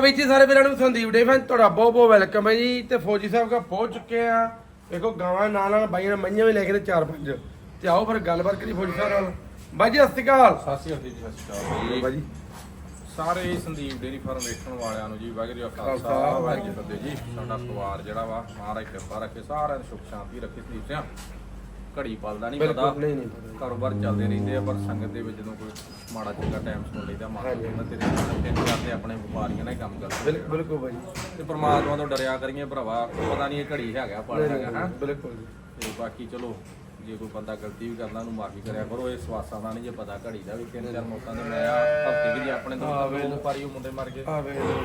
ਵੀਰ ਜੀ ਸਾਰੇ ਵੀਰਾਂ ਨੂੰ ਸੰਦੀਪ ਡੇ ਫੈਨ ਤੁਹਾਡਾ ਬਹੁਤ ਬਹੁਤ ਵੈਲਕਮ ਹੈ ਜੀ। ਤੇ ਫੌਜੀ ਸਾਹਿਬ ਕਾ ਪਹੁੰਚ ਚੁੱਕੇ ਆ। ਵੇਖੋ ਗਾਵਾਂ ਨਾਲ ਨਾਲ ਬਾਈਆਂ ਨੇ ਮਈਆਂ ਵੀ ਲੈ ਕੇ ਨੇ ਚਾਰ ਪੰਜ। ਤੇ ਆਓ ਫਿਰ ਗੱਲਬਾਤ ਕਰੀ ਫੌਜੀ ਸਾਹਿਬ ਨਾਲ। ਬਾਈ ਜੀ ਸਤਿ ਸ਼੍ਰੀ ਅਕਾਲ। ਸਤਿ ਸ਼੍ਰੀ ਅਕਾਲ ਜੀ ਸਤਿ ਸ਼੍ਰੀ ਅਕਾਲ ਬਾਈ ਜੀ ਸਾਰੇ ਸੰਦੀਪ ਡੇਰੀ ਫਾਰਮ ਵੇਖਣ ਵਾਲਿਆਂ ਨੂੰ ਜੀ ਵਾਹਿਗੁਰੂ ਖਾਲਸਾ, ਵਾਹਿਗੁਰੂ ਫਤਿਹ ਜੀ। ਸਾਡਾ ਪਰਿਵਾਰ ਜਿਹੜਾ ਵਾ ਮਹਾਰਾਜ ਕਿਰਪਾ ਰੱਖੇ ਸਾਰਿਆਂ ਨੂੰ ਸੁਖ ਸ਼ਾਂਤੀ ਰੱਖੇ ਸੰਦੀਪ ਸਿਆ। ਘੜੀ ਪਲਦਾ ਨਹੀਂ ਪਤਾ। ਬਿਲਕੁਲ ਨਹੀਂ ਨਹੀਂ ਪਤਾ। ਕਾਰੋਬਾਰ ਚੱਲਦੇ ਰਹਿੰਦੇ ਆ ਪਰ ਸੰਗਤ ਦੇ ਵਿੱਚ ਜਦੋਂ ਕੋਈ ਮਾੜਾ ਚੰਗਾ ਟਾਈਮ ਸੁਣ ਲਈਦਾ ਮਾੜਾ ਹਾਂਜੀ। ਚੰਗਾ ਤੇਰੇ ਨਾਲ ਤਿੰਨ ਚਾਰ ਤੇ ਆਪਣੇ ਵਪਾਰੀਆਂ ਨਾਲ ਹੀ ਕੰਮ ਕਰਦੇ ਬਿਲਕੁਲ ਬਿਲਕੁਲ ਬਾਈ ਤੇ ਪ੍ਰਮਾਤਮਾ ਤੋਂ ਡਰਿਆ ਕਰੀਏ ਭਰਾਵਾ ਪਤਾ ਨਹੀਂ ਇਹ ਘੜੀ ਹੈਗਾ ਪਲ ਹੈਗਾ ਹਾਂ? ਬਿਲਕੁਲ ਜੀ। ਤੇ ਬਾਕੀ ਚਲੋ ਜੇ ਕੋਈ ਬੰਦਾ ਗਲਤੀ ਵੀ ਕਰਦਾ ਉਹਨੂੰ ਮਾਫੀ ਕਰਿਆ ਕਰੋ। ਇਹ ਸਵਾਸਾਂ ਦਾ ਨਹੀਂ ਜੇ ਪਤਾ ਘੜੀ ਦਾ ਵੀ ਤਿੰਨ ਚਾਰ ਮੌਤਾਂ ਦੇ ਮੈਂ ਆ ਹਫ਼ਤੇ ਵੀ ਆਪਣੇ ਹਾਂ, ਤੋਂ ਵੇਖ ਦੋ ਪਾਰੀ ਉਹ ਮੁੰਡੇ ਮਰ ਗਏ।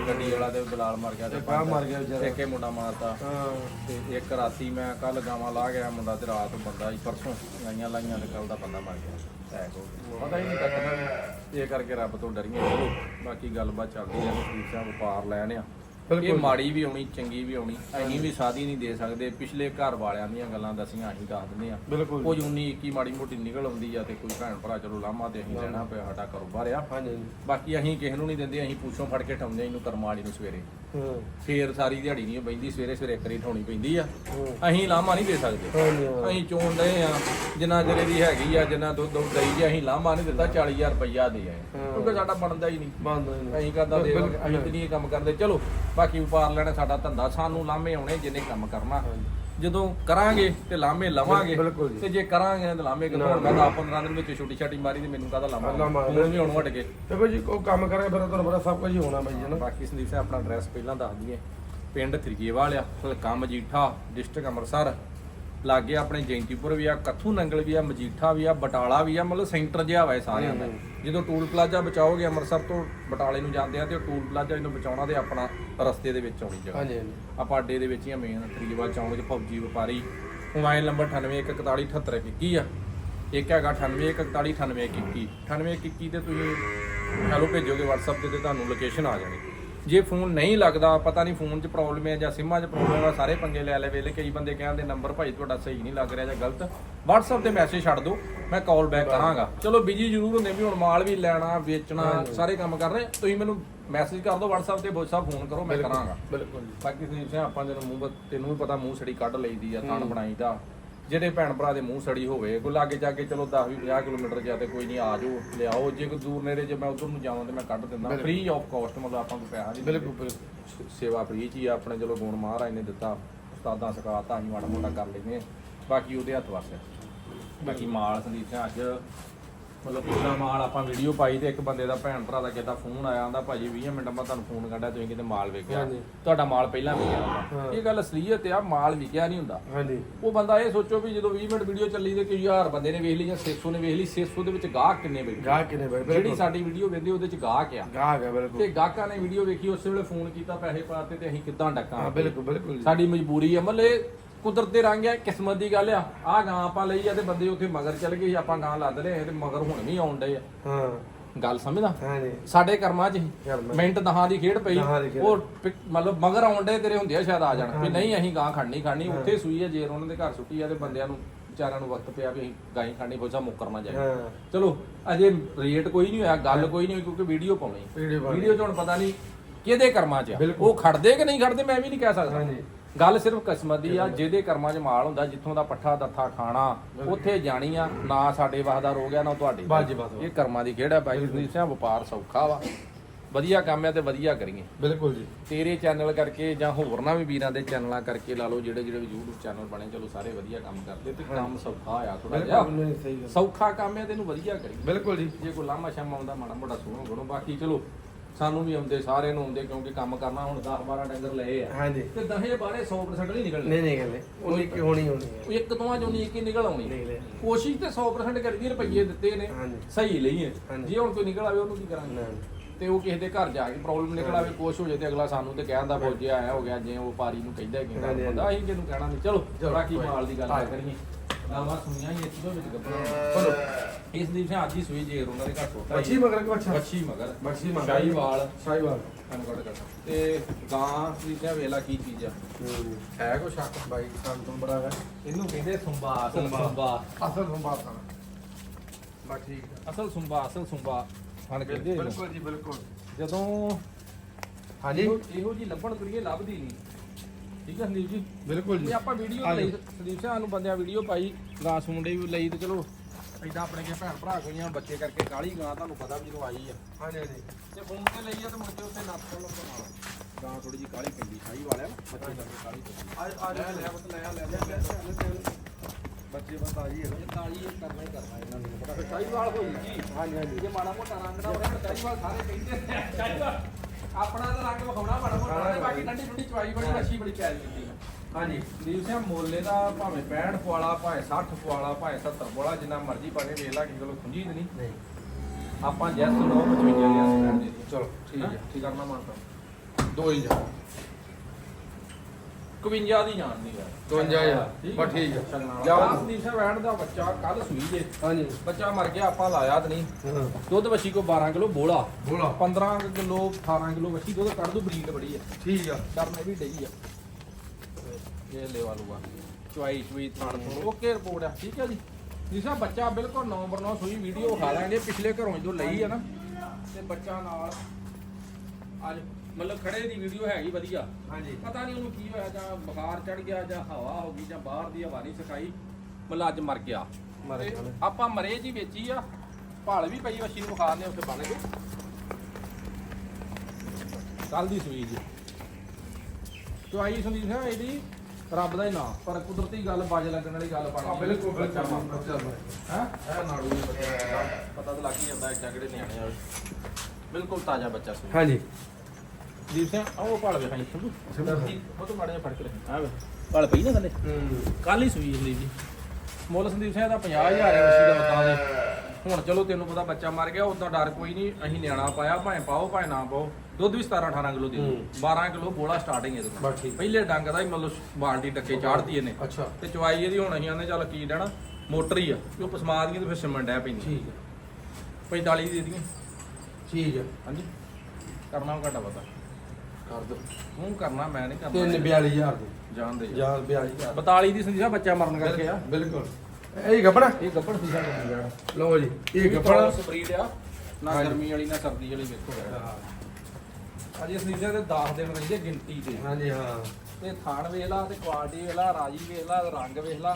ਗੱਡੀ ਵਾਲਾ ਤੇ ਬਲਾਲ ਮਰ ਗਿਆ ਤੇ ਬਾਹ ਮਰ ਗਿਆ ਵਿਚਾਰਾ। ਇੱਕ ਮੁੰਡਾ ਮਾਰਤਾ। ਹਾਂ। ਤੇ ਇੱਕ ਰਾਤੀ ਮੈਂ ਕੱਲ ਗਾਵਾਂ ਲਾ ਗਿਆ ਮੁੰਡਾ ਤੇ ਰਾਤ ਬੰਦਾ ਸੀ ਪਰਸੋਂ ਗਾਈਆਂ ਲਾਈਆਂ ਤੇ ਕੱਲ ਦਾ ਬੰਦਾ ਮਰ ਗਿਆ। ਹੋ ਪਤਾ ਹੀ ਨਹੀਂ ਕੱਟਣਾ ਇਹ ਕਰਕੇ ਰੱਬ ਤੋਂ ਚਲੋ ਬਾਕੀ ਗੱਲਬਾਤ ਚੱਲਦੀ ਹੈ ਪੁਲਿਸਾਂ ਵਪਾਰ ਲੈਣ ਆ। ਇਹ। ਮਾੜੀ ਵੀ ਆਉਣੀ ਚੰਗੀ ਵੀ ਆਉਣੀ ਅਸੀਂ ਵੀ ਸਾਦੀ ਨਹੀਂ ਦੇ ਸਕਦੇ। ਪਿਛਲੇ ਘਰ ਵਾਲਿਆਂ ਦੀਆਂ ਗੱਲਾਂ ਦਸੀਆਂ ਅਸੀਂ ਦੱਸ ਦਿੰਦੇ ਆ ਬਿਲਕੁਲ। ਕੁਝ 19 21 ਮਾੜੀ ਮੋਟੀ ਨਿਕਲ ਆਉਂਦੀ ਆ ਤੇ ਕੋਈ ਭੈਣ ਭਰਾ ਚਲੋ ਲਾਮਾ ਤੇ ਅਸੀਂ ਲੈਣਾ ਪਿਆ ਸਾਡਾ ਕਾਰੋਬਾਰ ਆ। ਹਾਂਜੀ ਬਾਕੀ ਅਸੀਂ ਕਿਸੇ ਨੂੰ ਨਹੀਂ ਦਿੰਦੇ ਅਸੀਂ ਪੂਛੋਂ ਫੜ ਕੇ ਠਾਉਂਦੇ ਇਹਨੂੰ ਕਰਮ ਵਾਲੀ ਨੂੰ ਸਵੇਰੇ। ਫੇਰ ਸਾਰੀ ਦਿਹਾੜੀ ਨਹੀਂ ਬੈਂਦੀ ਸਵੇਰੇ ਸਵੇਰੇ ਕਰੀ ਠਾਉਣੀ ਪੈਂਦੀ ਆ। ਅਸੀਂ ਲਾਮਾ ਨਹੀਂ ਦੇ ਸਕਦੇ। ਅਸੀਂ ਚੋਣ ਰਹੇ ਆ ਜਿੰਨਾ ਜਿਹੜੇ ਦੀ ਹੈਗੀ ਆ ਜਿੰਨਾ ਦੁੱਧ ਦੁੱਧ ਦਈ ਜੇ ਅਸੀਂ ਲਾਮਾ ਨਹੀਂ ਦਿੱਤਾ 40000 ਰੁਪਈਆ ਦੇ ਆਏ। ਕਿਉਂਕਿ ਸਾਡਾ ਬਣਦਾ ਹੀ ਨਹੀਂ। ਬੰਦ ਹੋਏ ਨੇ। ਅਸੀਂ ਕਰਦਾ ਦੇ। ਅਸੀਂ ਤੇ ਨਹੀਂ ਕੰਮ ਕਰਦੇ। ਚਲੋ ਬਾਕੀ ਵਪਾਰ ਲੈਣਾ ਸਾਡਾ ਧੰਦਾ ਸਾਨੂੰ ਲਾਮੇ ਆਉਣੇ ਜਿਹਨੇ ਕੰਮ ਕਰਨਾ। ਜਦੋਂ ਕਰਾਂਗੇ ਤੇ ਲਾਮੇ ਲਵਾਂਗੇ। ਤੇ ਜੇ ਕਰਾਂਗੇ ਤੇ ਲਾਮੇ ਹੁਣ ਮੈਂ 10 15 ਦਿਨ ਵਿੱਚ ਛੋਟੀ ਛਾਟੀ ਮਾਰੀ ਤੇ ਮੈਨੂੰ ਕਾਹਦਾ ਲਾਮਾ? ਹੁਣ ਵੀ ਹੁਣ ਵਟ ਕੇ। ਦੇਖੋ ਜੀ ਕੋਈ ਕੰਮ ਕਰੇ ਫਿਰ ਤੁਹਾਨੂੰ ਪਤਾ ਸਭ ਕੁਝ ਹੋਣਾ ਬਾਈ ਜੀ ਬਾਕੀ ਸੰਦੀਪ ਸਿੰਘ ਆਪਣਾ ਐਡਰੈਸ ਪਹਿਲਾਂ ਦੱਸ ਦਈਏ। ਪਿੰਡ ਥਰੀਏਵਾਲ ਆ ਹਲਕਾ ਮਜੀਠਾ ਡਿਸਟ੍ਰਿਕਟ ਅੰਮ੍ਰਿਤਸਰ। ਲਾਗੇ ਆਪਣੇ ਜੈਂਤੀਪੁਰ ਵੀ ਆ ਕੱਥੂ ਨੰਗਲ ਵੀ ਆ ਮਜੀਠਾ ਵੀ ਆ ਬਟਾਲਾ ਵੀ ਆ ਮਤਲਬ ਸੈਂਟਰ ਜਿਹਾ ਵਾ ਇਹ ਸਾਰਿਆਂ ਦਾ। ਜਦੋਂ ਟੂਲ ਪਲਾਜ਼ਾ ਬਚਾਓਗੇ ਅੰਮ੍ਰਿਤਸਰ ਤੋਂ ਬਟਾਲੇ ਨੂੰ ਜਾਂਦੇ ਆ ਤੇ ਟੂਲ ਪਲਾਜ਼ਾ ਜਦੋਂ ਬਚਾਉਣਾ ਤੇ ਆਪਣਾ ਰਸਤੇ ਦੇ ਵਿੱਚ ਆਉਣੀ ਜਗ੍ਹਾ ਹਾਂਜੀ ਹਾਂਜੀ। ਆਪਾਂ ਅੱਡੇ ਦੇ ਵਿੱਚ ਹੀ ਆ ਮੇਨ ਥਰੀਏਵਾਲ ਚੌਂਕ 'ਚ ਫੌਜੀ ਵਪਾਰੀ। ਮੋਬਾਈਲ ਨੰਬਰ 9814478821 ਆ। ਇੱਕ ਹੈਗਾ 9814488821 9821 ਤੇ ਤੁਸੀਂ ਹੈਲੋ ਭੇਜੋਗੇ WhatsApp ਤੇ ਤੇ ਤੁਹਾਨੂੰ ਲੋਕੇਸ਼ਨ ਆ ਜਾਣੀ। ਜੇ ਫੋਨ ਨਹੀਂ ਲੱਗਦਾ ਪਤਾ ਨਹੀਂ ਫੋਨ 'ਚ ਪ੍ਰੋਬਲਮ ਹੈ ਜਾਂ ਸਿਮਾਂ 'ਚ ਪ੍ਰੋਬਲਮ ਹੈ ਸਾਰੇ ਪੰਗੇ ਲੈ ਲੈ ਵੇਲੇ ਕਈ ਬੰਦੇ ਕਹਿੰਦੇ ਨੰਬਰ ਭਾਈ ਤੁਹਾਡਾ ਸਹੀ ਨਹੀਂ ਲੱਗ ਰਿਹਾ ਜਾਂ ਗਲਤ। WhatsApp ਤੇ ਮੈਸੇਜ ਛੱਡ ਦਿਓ ਮੈਂ ਕਾਲ ਬੈਕ ਕਰਾਂਗਾ। ਚਲੋ ਬਿਜ਼ੀ ਜ਼ਰੂਰ ਹੁੰਦੇ ਵੀ ਹੁਣ ਮਾਲ ਵੀ ਲੈਣਾ ਵੇਚਣਾ ਸਾਰੇ ਕੰਮ ਕਰ ਰਹੇ। ਤੁਸੀਂ ਮੈਨੂੰ ਮੈਸੇਜ ਕਰ ਦਿਓ WhatsApp ਤੇ ਬਹੁਤ ਸਾਹਿਬ ਫੋਨ ਕਰੋ ਮੈਂ ਕਰਾਂਗਾ। ਬਿਲਕੁਲ ਜੀ। ਬਾਕੀ ਸਿਆ ਆਪਾਂ ਜਦੋਂ ਮੂੰਹ ਤੈਨੂੰ ਵੀ ਪਤਾ ਮੂੰਹ ਸੜੀ ਕੱਢ ਲਈਦੀ ਆ ਥਣ ਬਣਾਈਦਾ। ਜਿਹੜੇ ਭੈਣ ਭਰਾ ਦੇ ਮੂੰਹ ਸੜੀ ਹੋਵੇ ਕੋਈ ਲਾਗੇ ਜਾ ਕੇ ਚਲੋ 10 ਵੀ 50 ਕਿਲੋਮੀਟਰ ਜਾ ਤੇ ਕੋਈ ਨਹੀਂ ਆ ਜਾਓ ਲਿਆਓ। ਜੇ ਕੋਈ ਦੂਰ ਨੇੜੇ ਜੇ ਮੈਂ ਉਧਰ ਨੂੰ ਜਾਵਾਂ ਤੇ ਮੈਂ ਕੱਢ ਦਿੰਦਾ। ਫ੍ਰੀ ਆਫ ਕਾਸਟ ਮਤਲਬ ਆਪਾਂ ਨੂੰ ਪੈਸਾ ਨਹੀਂ ਬਿਲਕੁਲ। ਸੇਵਾ ਫ੍ਰੀ ਚ ਹੀ ਆਪਣੇ ਚਲੋ ਗੁਣ ਮਹਾਰਾਜ ਨੇ ਦਿੱਤਾ। ਉਸਤਾਦਾਂ ਸਿਖਾਤਾ ਅਸੀਂ ਮਾੜਾ ਮੋਟਾ ਕਰ ਲੈਂਦੇ ਹਾਂ। ਬਾਕੀ ਉਹਦੇ ਹੱਥ ਵਾਸਤੇ ਬਾਕੀ ਮਾਲ ਸੰਦੀਪ ਸਿੰਘ ਅੱਜ ਮਤਲਬ ਪੂਰਾ ਮਾਲ ਆਪਾਂ ਵੀਡੀਓ ਪਾਈ ਤੇ ਇੱਕ ਬੰਦੇ ਦਾ ਭੈਣ ਭਰਾ ਦਾ ਕਿਦਾ ਫੋਨ ਆਇਆ ਆਂਦਾ ਭਾਜੀ 20 ਮਿੰਟ ਬਾਅਦ ਤੁਹਾਨੂੰ ਫੋਨ ਕੱਢਿਆ ਤੁਸੀਂ ਕਿਤੇ ਮਾਲ ਵੇਖਿਆ। ਹਾਂਜੀ। ਤੁਹਾਡਾ ਮਾਲ ਪਹਿਲਾਂ ਵਿਕਿਆ ਹੁੰਦਾ। ਇਹ ਗੱਲ ਅਸਲੀਅਤ ਆ ਮਾਲ ਵਿਕਿਆ ਨਹੀਂ ਹੁੰਦਾ। ਹਾਂਜੀ। ਉਹ ਬੰਦਾ ਇਹ ਸੋਚੋ ਵੀ ਜਦੋਂ 20 ਮਿੰਟ ਵੀਡੀਓ ਚੱਲੀ ਤੇ ਕੋਈ ਹਜ਼ਾਰ ਬੰਦੇ ਨੇ ਵੇਖ ਲਈ ਜਾਂ 600 ਨੇ ਵੇਖ ਲਈ 600 ਦੇ ਵਿੱਚ ਗਾਹਕ ਕਿੰਨੇ ਬੈਠੇ? ਗਾਹ ਕਿਨੇ ਬਾਈ ਜਿਹੜੀ ਸਾਡੀ ਵੀਡੀਓ ਵੇਖਦੇ ਉਹਦੇ ਚ ਗਾਹਕ ਆ। ਗਾਹ ਹੈ ਬਿਲਕੁਲ। ਤੇ ਗਾਹਕਾਂ ਨੇ ਵੀਡੀਓ ਵੇਖੀ ਉਸੇ ਵੇਲੇ ਫੋਨ ਕੀਤਾ ਪੈਸੇ ਪਾਤੇ ਤੇ ਅਸੀਂ ਕਿੱਦਾਂ ਡੱਕਾਂ ਹਾਂ ਬਿਲਕੁਲ ਬਿਲਕੁਲ ਜੀ। ਸਾਡੀ ਮਜਬੂਰੀ ਹੈ ਮਤਲਬ ਇਹ ਕੁਦਰਤ ਦੇ ਰੰਗ ਹੈ ਕਿਸਮਤ ਦੀ ਗੱਲ ਆ। ਆ ਗਾਂ ਆਪਾਂ ਲਈ ਆ ਤੇ ਬੰਦੇ ਉੱਥੇ ਮਗਰ ਚੱਲ ਗਏ ਆਪਾਂ ਗਾਂ ਲੱਦ ਲਏ ਤੇ ਮਗਰ ਹੁਣ ਵੀ ਆਉਣ ਡਏ ਆ। ਹਾਂ। ਗੱਲ ਸਮਝਦਾ? ਹਾਂਜੀ ਸਾਡੇ ਕਰਮਾਂ 'ਚ ਹੀ। ਕਰਮਾਂ 'ਚ। ਮਿੰਟ ਦਹਾਂ ਦੀ ਖੇਡ ਪਈ ਦਹਾਂ ਦੀ ਖੇਡ। ਉਹ ਪਿ- ਮਤਲਬ ਮਗਰ ਆਉਣ ਡੇ ਤੇਰੇ ਹੁੰਦੇ ਆ ਸ਼ਾਇਦ ਆ ਜਾਣ। ਵੀ ਨਹੀਂ ਅਸੀਂ ਗਾਂ ਖੜਨੀ ਖੜਨੀ। ਉੱਥੇ ਸੂਈ ਆ ਜੇ ਉਹਨਾਂ ਦੇ ਘਰ ਸੁੱਟੀ ਆ ਤੇ ਬੰਦਿਆਂ ਨੂੰ ਵਿਚਾਰਿਆਂ ਨੂੰ ਵਕਤ ਪਿਆ ਵੀ ਅਸੀਂ ਗਾਂ ਹੀ ਖੜਨੀ ਬੋਝਾ ਮੁੱਕਰ ਨਾ ਜਾਏ ਹਾਂ। ਚਲੋ ਅਜੇ ਰੇਟ ਕੋਈ ਨਹੀਂ ਹੋਇਆ ਗੱਲ ਕੋਈ ਨਹੀਂ ਹੋਈ ਕਿਉਂਕਿ ਵੀਡੀਓ ਪਾਉਣੀ। ਵੀਡੀਓ ਪਾਉਣੀ। ਵੀਡੀਓ 'ਚ ਹੁਣ ਪਤਾ ਨਹੀਂ ਕਿਹਦੇ ਕਰਮਾਂ 'ਚ ਆ। ਬਿਲਕੁਲ। ਉਹ ਖੜਦੇ ਕਿ ਨਹੀਂ ਖੜਦੇ ਮੈਂ ਵੀ ਨਹੀਂ ਕਹਿ ਸਕਦਾ। ਹਾਂਜੀ। ਗੱਲ ਸਿਰਫ ਕਿਸਮਤ ਦੀ ਆ ਜਿਹਦੇ ਕਰਮਾਂ 'ਚ ਮਾਲ ਹੁੰਦਾ ਜਿੱਥੋਂ ਦਾ ਪੱਠਾ ਦੱਥਾ ਖਾਣਾ ਉੱਥੇ ਜਾਣੀ ਆ ਨਾ ਸਾਡੇ ਵਾਹਦਾ ਰੋ ਗਿਆ ਨਾ ਤੁਹਾਡੇ ਬਸ ਜੀ, ਬਸ। ਇਹ ਕਰਮਾਂ ਦੀ ਖੇਡ ਆ ਭਾਈ ਸਿੰਘ ਵਪਾਰ ਸੌਖਾ ਵਾ। ਵਧੀਆ ਕੰਮ ਆ ਤੇ ਵਧੀਆ ਕਰੀਏ। ਬਿਲਕੁਲ ਜੀ। ਤੇਰੇ ਚੈਨਲ ਕਰਕੇ ਜਾਂ ਹੋਰਨਾਂ ਵੀ ਵੀਰਾਂ ਦੇ ਚੈਨਲਾਂ ਕਰਕੇ ਲਾ ਲਓ ਜਿਹੜੇ ਜਿਹੜੇ ਵੀ YouTube ਚੈਨਲ ਬਣੇ ਚਲੋ ਸਾਰੇ ਵਧੀਆ ਕੰਮ ਕਰਦੇ ਤੇ ਕੰਮ ਸੌਖਾ ਆ ਥੋੜਾ ਜਿਹਾ। ਬਿਲਕੁਲ ਨਹੀਂ ਸਹੀ ਗੱਲ। ਸੌਖਾ ਕੰਮ ਹੈ ਤੈਨੂੰ ਵਧੀਆ ਕਰੀ ਬਿਲਕੁਲ ਜੀ। ਜੇ ਕੋਈ ਲਾਮਾ ਸ਼ਾਮਾ ਆਉਂਦਾ ਮਾੜਾ ਮੋਟਾ ਸੁਣੋ ਗੁਣੋ ਬਾਕੀ ਚਲੋ। ਸਾਨੂੰ ਵੀ ਆਉਂਦੇ ਸਾਰਿਆਂ ਨੂੰ ਆਉਂਦੇ ਕਿਉਂਕਿ ਕੰਮ ਕਰਨਾ ਹੁਣ 10 12 ਡੰਗਰ ਲਏ ਆ। ਹਾਂਜੀ। ਤੇ ਦਹੇ ਬਾਰੇ 100% ਨਹੀਂ ਨਿਕਲਣੇ। ਨਹੀਂ ਨਹੀਂ ਗੱਲੇ ਉਹਨੀ ਕਿ ਹੋਣੀ ਹੋਣੀ ਹੈ ਇੱਕ ਦੋਵਾਂ ਚੋਂ ਨਹੀਂ ਇੱਕ ਹੀ ਨਿਕਲ ਆਉਣੀ। ਨਿਕਲੇ ਕੋਸ਼ਿਸ਼ ਤੇ 100% ਕਰੀ ਰੁਪਈਏ ਦਿੱਤੇ ਨੇ। ਹਾਂਜੀ। ਸਹੀ ਲਈਏ। ਹਾਂਜੀ। ਜੇ ਹੁਣ ਕੋਈ ਨਿਕਲ ਆਵੇ ਉਹਨੂੰ ਕੀ ਕਰਾਂਗੇ? ਨਾ ਤੇ ਉਹ ਕਿਸੇ ਦੇ ਘਰ ਜਾ ਕੇ ਪ੍ਰੋਬਲਮ ਨਿਕਲ ਆਵੇ ਕੁਛ ਹੋ ਜੇ ਤੇ ਅਗਲਾ ਸਾਨੂੰ ਤੇ ਕਹਿੰਦਾ ਫੌਜੀਆ ਆਇਆ ਹੋ ਗਿਆ ਜੇ ਉਹ ਪਾਰੀ ਨੂੰ ਕਹਿੰਦਾ ਕਿ ਹਾਂਜੀ, ਬੰਦਾ ਅਸੀਂ ਕਿਹਨੂੰ ਕਹਿਣਾ ਨਹੀਂ। ਚਲੋ ਬਾਕੀ ਮਾਲ ਦੀ ਗੱਲ ਹਾਂ। ਕਰੀਏ। ਨਾਵਾ ਸੁਣੀਆਂ ਹੀ ਇੱਥੇ ਵਿੱਚ ਗੱਪਣਾ ਚਲੋ। ਇਸ ਦੀ ਫਿਰ ਅੱਜ ਹੀ ਸੂਈ ਜੇ ਉਹਨਾਂ ਦੇ ਘਰ ਛੋਟਾ ਮੱਛੀ ਮਗਰ ਕਿ ਬੱਚਾ ਮੱਛੀ ਮਗਰ। ਮੱਛੀ ਮਗਰ। ਸ਼ਾਹੀਵਾਲ। ਸ਼ਾਹੀਵਾਲ। ਅਨਕਟ ਕਰ ਤੇ ਗਾਂ ਦੀ ਤੇ ਵੇਲਾ ਕੀ ਚੀਜ਼ ਆ? ਹੂੰ। ਕੋ ਸ਼ੱਕ? ਬਾਈ ਸਾਨੂੰ ਤੋਂ ਬੜਾ ਹੈ। ਇਹਨੂੰ ਕਹਿੰਦੇ ਸੁੰਬਾ ਅਸਲ ਸੁੰਬਾ। ਸੁੰਬਾ ਅਸਲ ਬਸ ਠੀਕ ਹੈ। ਅਸਲ ਸੁੰਬਾ ਅਸਲ ਸੁੰਬਾ ਹਣ ਕਹਿੰਦੇ। ਬਿਲਕੁਲ ਜੀ ਬਿਲਕੁਲ। ਜਦੋਂ ਹਾਂਜੀ? ਇਹੋ ਜੀ ਲੱਭਣ ਕਰੀਏ ਲੱਭਦੀ ਨਹੀਂ। ਠੀਕ ਹੈ ਸੰਦੀਪ ਜੀ? ਬਿਲਕੁਲ ਜੀ। ਆਪਾਂ ਵੀਡੀਓ। ਲਈ ਸੰਦੀਪ ਸਿੰਘ ਨੂੰ ਬੰਦਿਆਂ ਵੀਡੀਓ ਪਾਈ। ਗਾਂ ਸੁੰਡੇ ਵੀ ਲਈ ਤੇ ਚਲੋ। ਐਦਾਂ ਆਪਣੇ ਕੇ ਭੈਣ ਭਰਾ ਕੋਈਆਂ ਬੱਚੇ ਕਰਕੇ ਕਾਲੀ ਗਾਂ ਤੁਹਾਨੂੰ ਪਤਾ ਵੀ ਜਦੋਂ ਆਈ ਆ। ਹਾਂਜੀ ਹਾਂਜੀ। ਤੇ ਫੋਨ ਤੇ ਲਈ ਆ ਤੇ ਮੁੜ ਕੇ ਉੱਥੇ ਨੱਪ ਕੋਲ ਬਣਾ ਗਾਂ ਥੋੜੀ ਜੀ ਕਾਲੀ ਪੈਂਦੀ ਸਾਈ ਵਾਲਿਆ ਬੱਚੇ ਕਰਕੇ ਕਾਲੀ ਆ ਆ ਲੈ ਲੈ ਬਸ ਲੈ ਆ ਲੈ ਲੈ ਬੱਚੇ ਬਸ ਆ ਜੀ ਇਹ ਕਾਲੀ ਇਹ ਕਰਨਾ ਹੀ ਕਰਨਾ ਇਹਨਾਂ ਨੂੰ। ਪਤਾ ਸਾਈ ਵਾਲ ਹੋਈ ਜੀ। ਹਾਂਜੀ ਹਾਂਜੀ। ਜੇ ਮਾੜਾ ਮੋਟਾ ਰੰਗ ਦਾ ਹੋਵੇ ਤਾਂ ਸਾਈ ਵਾਲ ਸਾਰੇ ਕਹਿੰਦੇ ਸਾਈ ਵਾਲ। ਆਪਣਾ ਤਾਂ ਰੰਗ ਵਿਖਾਉਣਾ ਮਾੜਾ ਮੋਟਾ। ਬਾਕੀ ਠੰਡੀ ਠੰਡੀ ਚਵਾਈ ਬੜੀ ਅੱਛੀ ਬੜੀ ਪਿਆਰੀ ਹੁੰਦੀ ਹਾਂਜੀ ਦੀਪ ਸਿੰਘ ਮੋਲੇ ਦਾ ਭਾਵੇਂ 65 ਪਵਾਲਾ ਭਾਵੇਂ 60 ਪਵਾਲਾ ਭਾਵੇਂ 70 ਪਵਾਲਾ ਜਿੰਨਾ ਮਰਜ਼ੀ ਪਾਣੇ ਵੇਖ ਲਾ ਕਿਸੇ ਕੋਲ ਖੁੰਝੀ ਤੇ ਨਹੀਂ। ਨਹੀਂ। ਆਪਾਂ ਜੈਸ ਨੂੰ 55 ਲਿਆ ਸੀ ਭੈਣ ਜੀ ਚਲੋ ਠੀਕ ਹੈ। ਠੀਕ ਕਰਨਾ ਮੰਨਦਾ ਦੋ ਹੀ ਜਾ 51 ਦੀ ਜਾਣ ਦੀ ਯਾਰ। 52 ਬਸ ਠੀਕ ਹੈ। ਜਾਓ। ਜਾਓ ਸੰਦੀਪ ਸਿੰਘ ਵੈਣ ਦਾ ਬੱਚਾ ਕੱਲ ਸੂਈ ਜੇ। ਹਾਂਜੀ। ਬੱਚਾ ਮਰ ਗਿਆ ਆਪਾਂ ਲਾਇਆ ਤੇ ਨਹੀਂ। ਹਾਂ। ਦੁੱਧ ਵੱਛੀ ਕੋ 12 ਕਿਲੋ ਬੋਲਾ ਬੋਲਾ 15 ਕਿਲੋ 18 ਕਿਲੋ ਵੱਛੀ ਦੁੱਧ ਕੱਢ ਦੂ ਬਰੀਡ ਬੜੀ ਹੈ। ਠੀਕ ਆ। ਕਰਨੇ ਵੀ ਡਈ ਆ। ਇਹ ਲੈਵਾ ਲੂਗਾ ਚੁਆਈ ਚੁਈ ਥਾਣ ਤੋਂ ਓਕੇ ਰਿਪੋਰਟ ਆ। ਠੀਕ ਹੈ ਜੀ। ਜਿਸਾ ਬੱਚਾ ਬਿਲਕੁਲ ਨੰਬਰ 9 ਸੂਈ ਵੀਡੀਓ ਖਾ ਲਾਂਗੇ। ਪਿਛਲੇ ਘਰੋਂ ਜਦੋਂ ਲਈ ਆ ਨਾ ਤੇ ਬੱਚਾ ਨਾਲ ਅੱਜ ਮਤਲਬ ਖੜੇ ਦੀ ਵੀਡੀਓ ਹੈਗੀ ਵਧੀਆ। ਹਾਂਜੀ। ਪਤਾ ਨਹੀਂ ਉਹਨੂੰ ਕੀ ਹੋਇਆ ਜਾਂ ਬੁਖਾਰ ਚੜ ਗਿਆ ਜਾਂ ਹਵਾ ਹੋ ਗਈ ਜਾਂ ਬਾਹਰ ਦੀ ਹਵਾ ਨਹੀਂ ਸਕਾਈ ਮਤਲਬ ਅੱਜ ਮਰ ਗਿਆ। ਮਰ ਗਿਆ। ਆਪਾਂ ਮਰੇ ਜੀ ਵੇਚੀ ਆ। ਭਾਲ ਵੀ ਪਈ ਵਸ਼ੀ ਨੂੰ ਬੁਖਾਰ ਨੇ ਉੱਥੇ ਬਣ ਕੇ। ਕੱਲ ਦੀ ਸੂਈ ਜੀ। ਚੁਆਈ ਸੰਦੀਪ ਸਿੰਘ ਇਹਦੀ ਰੱਬ ਦਾ ਹੀ ਨਾਮ ਪਰ ਕੁਦਰਤੀ ਗੱਲ ਬਾਜ ਲੱਗਣ ਵਾਲੀ ਗੱਲ ਬਣ ਗਈ। ਬਿਲਕੁਲ ਬੱਚਾ ਹੈਂ? ਇਹ ਨਾੜੂ ਦੇ ਪਤਾ ਤਾਂ ਲੱਗ ਹੀ ਜਾਂਦਾ ਐਡਾ ਕਿਹੜੇ ਨਿਆਣੇ ਆ। ਬਿਲਕੁਲ ਤਾਜ਼ਾ ਬੱਚਾ ਸੀ। ਹਾਂਜੀ। ਦੀਪ ਸਿੰਘ ਆਹ ਭਾਲ ਵੇ ਖਾਈ। ਉਹ ਤੋਂ ਮਾੜੇ ਜਿਹਾ ਫੜ ਕੇ ਰੱਖ। ਆ ਵੇ ਭਾਲ ਪਈ ਨਾ ਥੱਲੇ। ਹੂੰ। ਕੱਲ ਹੀ ਸੂਈ ਸੰਦੀਪ ਜੀ ਮੁੱਲ ਸੰਦੀਪ ਸਿੰਘ ਦਾ 50000 ਹੈ ਦਾ ਬਤਾ ਦੇ। ਹੁਣ ਚਲੋ ਤੈਨੂੰ ਪਤਾ ਬੱਚਾ ਮਰ ਗਿਆ ਉਦਾਂ ਡਰ ਕੋਈ ਨਹੀਂ ਅਸੀਂ ਨਿਆਣਾ ਪਾਇਆ ਭਾਵੇਂ ਪਾਓ ਭਾਵੇਂ ਨਾ ਪਾਓ। ਦੁੱਧ ਵੀ 17 18 ਕਿਲੋ ਦੇ ਦੂ ਹੂੰ। 12 ਕਿਲੋ ਬੋਲਾ ਸਟਾਰਟਿੰਗ ਇਹਦੇ ਬਸ ਠੀਕ। ਪਹਿਲੇ ਡੰਗ ਦਾ ਹੀ ਮਤਲਬ ਬਾਲਟੀ ਟੱਕੇ ਚਾੜਤੀ ਇਹਨੇ। ਅੱਛਾ। ਤੇ ਚਵਾਈ ਇਹਦੀ ਹੁਣ ਅਸੀਂ ਆਂਦੇ ਚੱਲ ਕੀ ਡਣਾ ਮੋਟਰ ਹੀ ਆ। ਕਿਉਂ ਪਸਮਾ ਦੀਆਂ ਤੇ ਫਿਰ ਸਿਮਣ ਡੈ ਪੈਂਦੀ। ਠੀਕ ਹੈ 45 ਦੀ ਦੇ ਦੀਆਂ ਠੀਕ ਹੈ ਹਾਂਜੀ। ਕਰਨਾ ਘਟਾ ਪਤਾ ਕਰ ਦੋ। ਤੂੰ ਕਰਨਾ ਮੈਂ ਨਹੀਂ ਕਰਨਾ। 42000 ਦੇ। ਜਾਣਦੇ ਜਾਂ 42000 42 ਦੀ ਸੰਦੀਪ ਬੱਚਾ ਮਰਨ ਕਰਕੇ ਆ। ਬਿਲਕੁਲ। ਇਹ ਗੱਪਣਾ? ਇਹ ਗੱਬੜ ਸੀ ਸਾਡਾ ਜਾਣਾ ਲਓ ਜੀ ਇਹ ਗੱਬੜ ਸਪਰੀਡ ਆ ਨਾ। ਗਰਮੀ ਵਾਲੀ ਨਾ ਸਰਦੀ ਵਾਲੀ ਵੇਖੋ ਅਜੇ ਸੰਦੀਪ ਦੇ 10 ਦਿਨ ਰਹਿੰਦੇ ਗਿਣਤੀ ਦੇ ਹਾਂਜੀ ਹਾਂ। ਤੇ ਥਾਣ ਵੇਖ ਲਾ ਤੇ ਕੁਆਲਿਟੀ ਵੇਖ ਲਾ ਰਾਜੀ ਵੇਖ ਲਾ ਰੰਗ ਵੇਖ ਲਾ।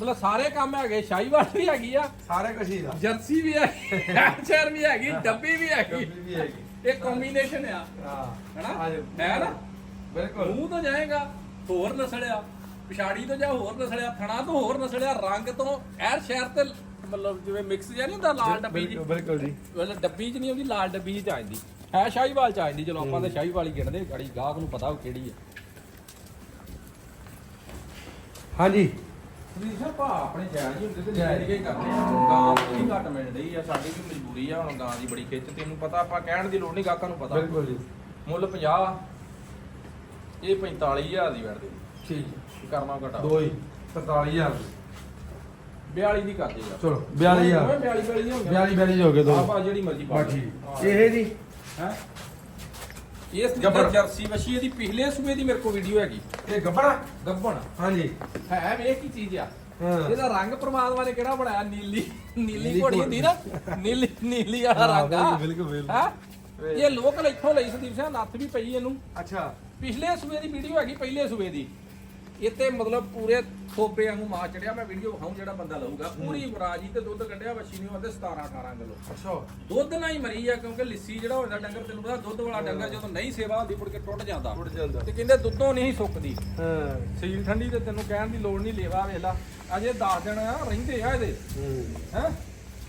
ਮਤਲਬ ਸਾਰੇ ਕੰਮ ਹੈਗੇ ਸ਼ਾਹੀਵਾਲ ਵੀ ਹੈਗੀ ਆ। ਸਾਰੇ ਕੁਛ ਹੀ ਦਾ ਜਰਸੀ ਵੀ ਹੈਗੀ ਹੈਮਸ਼ਾਇਰ ਵੀ ਹੈਗੀ ਡੱਬੀ ਵੀ ਹੈਗੀ। ਗੱਬੀ ਵੀ ਹੈਗੀ। ਇਹ ਕੰਬੀਨੇਸ਼ਨ ਆ। ਹਾਂ। ਹੈਨਾ? ਹਾਂਜੀ। ਹੈ ਨਾ? ਬਿਲਕੁਲ। ਮੂੰਹ ਤੋਂ ਜਾਏਗਾ ਹੋਰ ਨਸਲਿਆ ਪਿਛਾੜੀ ਤੋਂ ਜਾ ਹੋਰ ਨਸਲਿਆ ਥਣਾ ਤੋਂ ਹੋਰ ਨਸਲਿਆ ਰੰਗ ਤੋਂ ਐਰ ਸ਼ਹਿਰ ਤੇ ਮਤਲਬ ਜਿਵੇਂ ਮਿਕਸ ਜਿਹਾ ਨਹੀਂ ਹੁੰਦਾ ਲਾਲ ਡੱਬੀ ਜੀ। ਬਿਲਕੁਲ ਜੀ। ਮਤਲਬ ਡੱਬੀ 'ਚ ਨਹੀਂ ਆਉਂਦੀ ਲਾਲ ਡੱਬੀ 'ਚ ਆ ਜਾਂਦੀ ਹੈ ਸ਼ਾਹੀਵਾਲ 'ਚ ਆ ਜਾਂਦੀ ਚਲੋ ਆਪਾਂ ਤਾਂ ਸ਼ਾਹੀਵਾਲ ਹੀ ਗਿਣਦੇ ਗਾੜੀ ਗਾਹਕ ਨੂੰ ਪਤਾ ਉਹ ਕਿਹੜੀ ਹੈ। ਹਾਂਜੀ। ਜੀ ਭਾ ਆਪਣੇ ਜਾਇਜ਼ ਹੁੰਦੇ ਤੇ ਜਾਇਜ਼ ਕੇ ਕਰਦੇ ਆ ਗਾਂ ਦੀ ਘੱਟ ਮਿਲ ਰਹੀ ਆ ਸਾਡੀ ਵੀ ਮਜਬੂਰੀ ਆ ਹੁਣ ਗਾਂ ਦੀ ਬੜੀ ਖਿੱਚ ਤੈਨੂੰ ਪਤਾ ਆਪਾਂ ਕਹਿਣ ਦੀ ਲੋੜ ਨਹੀਂ ਗਾਹਕਾਂ ਨੂੰ ਪਤਾ। ਬਿਲਕੁਲ ਜੀ। ਮੁੱਲ 50 ਇਹ 45000 ਦੀ ਵੜਦੇ ਠੀਕ ਕਰਨਾ ਘਟਾ। ਦੋ ਹੀ। 47000 42 ਦੀ ਕਰਦੇ ਯਾਰ ਚਲੋ 42000 42 42 ਹੋ 42 42 ਹੋ ਗਏ ਦੋ। ਆਪਾਂ ਜਿਹੜੀ ਮਰਜ਼ੀ ਪਾ ਬਸ ਠੀਕ ਇਹ ਜੀ ਹੈ? ਇਸ ਦੀ ਗੱਬੜ। ਤਾਂ ਜਰਸੀ ਵਸ਼ੀ ਇਹਦੀ ਪਿਛਲੇ ਸੂਬੇ ਦੀ ਮੇਰੇ ਕੋਲ ਵੀਡੀਓ ਹੈਗੀ। ਇਹ ਗੱਪਣਾ ਗੱਬਣ ਹਾਂਜੀ। ਹੈ ਵੇਖ ਕੀ ਚੀਜ਼ ਆ? ਇਹਦਾ ਰੰਗ ਪ੍ਰਮਾਤਮਾ ਨੇ ਕਿਹੜਾ ਬਣਾਇਆ? ਨੀਲੀ ਨੀਲੀ ਘੋੜੀ। ਹੁੰਦੀ ਨਾ? ਨੀਲੀ ਨੀਲੀ ਵਾਲਾ ਹਾਂ, ਰੰਗ ਆ। ਬਿਲਕੁਲ, ਬਿਲਕੁਲ। ਹੈਂ? ਇਹ ਲੋਕਲ ਇੱਥੋਂ ਲਈ ਸੰਦੀਪ ਸਿੰਘ ਲੱਤ ਵੀ ਪਈ ਇਹਨੂੰ। ਅੱਛਾ। ਪਿਛਲੇ ਸੂਬੇ ਦੀ ਵੀਡੀਓ ਹੈਗੀ ਪਹਿਲੇ ਸੂਬੇ ਦੀ। ਇੱਥੇ ਮਤਲਬ ਪੂਰੇ ਥੋਪੇ ਵਾਂਗੂ ਮਾਂ ਚੜਿਆ। ਮੈਂ ਵੀਡੀਓ ਵਿਖਾਉਂ ਜਿਹੜਾ ਬੰਦਾ ਲਊਗਾ। ਪੂਰੀ ਰਾਜੀ ਤੇ ਦੁੱਧ ਕੱਢਿਆ ਵੱਛੀ ਨੂੰ ਆਂਦੇ 17 18 ਕਿਲੋ। ਅੱਛਾ। ਦੁੱਧ ਨਾਲ ਹੀ ਮਰੀ ਆ ਕਿਉਂਕਿ ਲਿੱਸੀ ਜਿਹੜਾ ਹੁੰਦਾ ਡੰਗਰ ਤੈਨੂੰ ਪਤਾ ਦੁੱਧ ਵਾਲਾ ਡੰਗਰ ਜਦੋਂ ਨਹੀਂ ਸੇਵਾ ਹੁੰਦੀ ਮੁੜ ਕੇ ਟੁੱਟ ਜਾਂਦਾ। ਟੁੱਟ ਜਾਂਦਾ। ਤੇ ਕਹਿੰਦੇ ਦੁੱਧੋਂ ਨਹੀਂ ਸੁੱਕਦੀ। ਹਾਂ। ਸੀਲ ਠੰਡੀ ਤੇ ਤੈਨੂੰ ਕਹਿਣ ਦੀ ਲੋੜ ਨਹੀਂ ਲੇਵਾ ਵੇਖ ਲਾ। ਅਜੇ 10 ਦਿਨ ਆ ਰਹਿੰਦੇ ਆ ਇਹਦੇ। ਹੂੰ।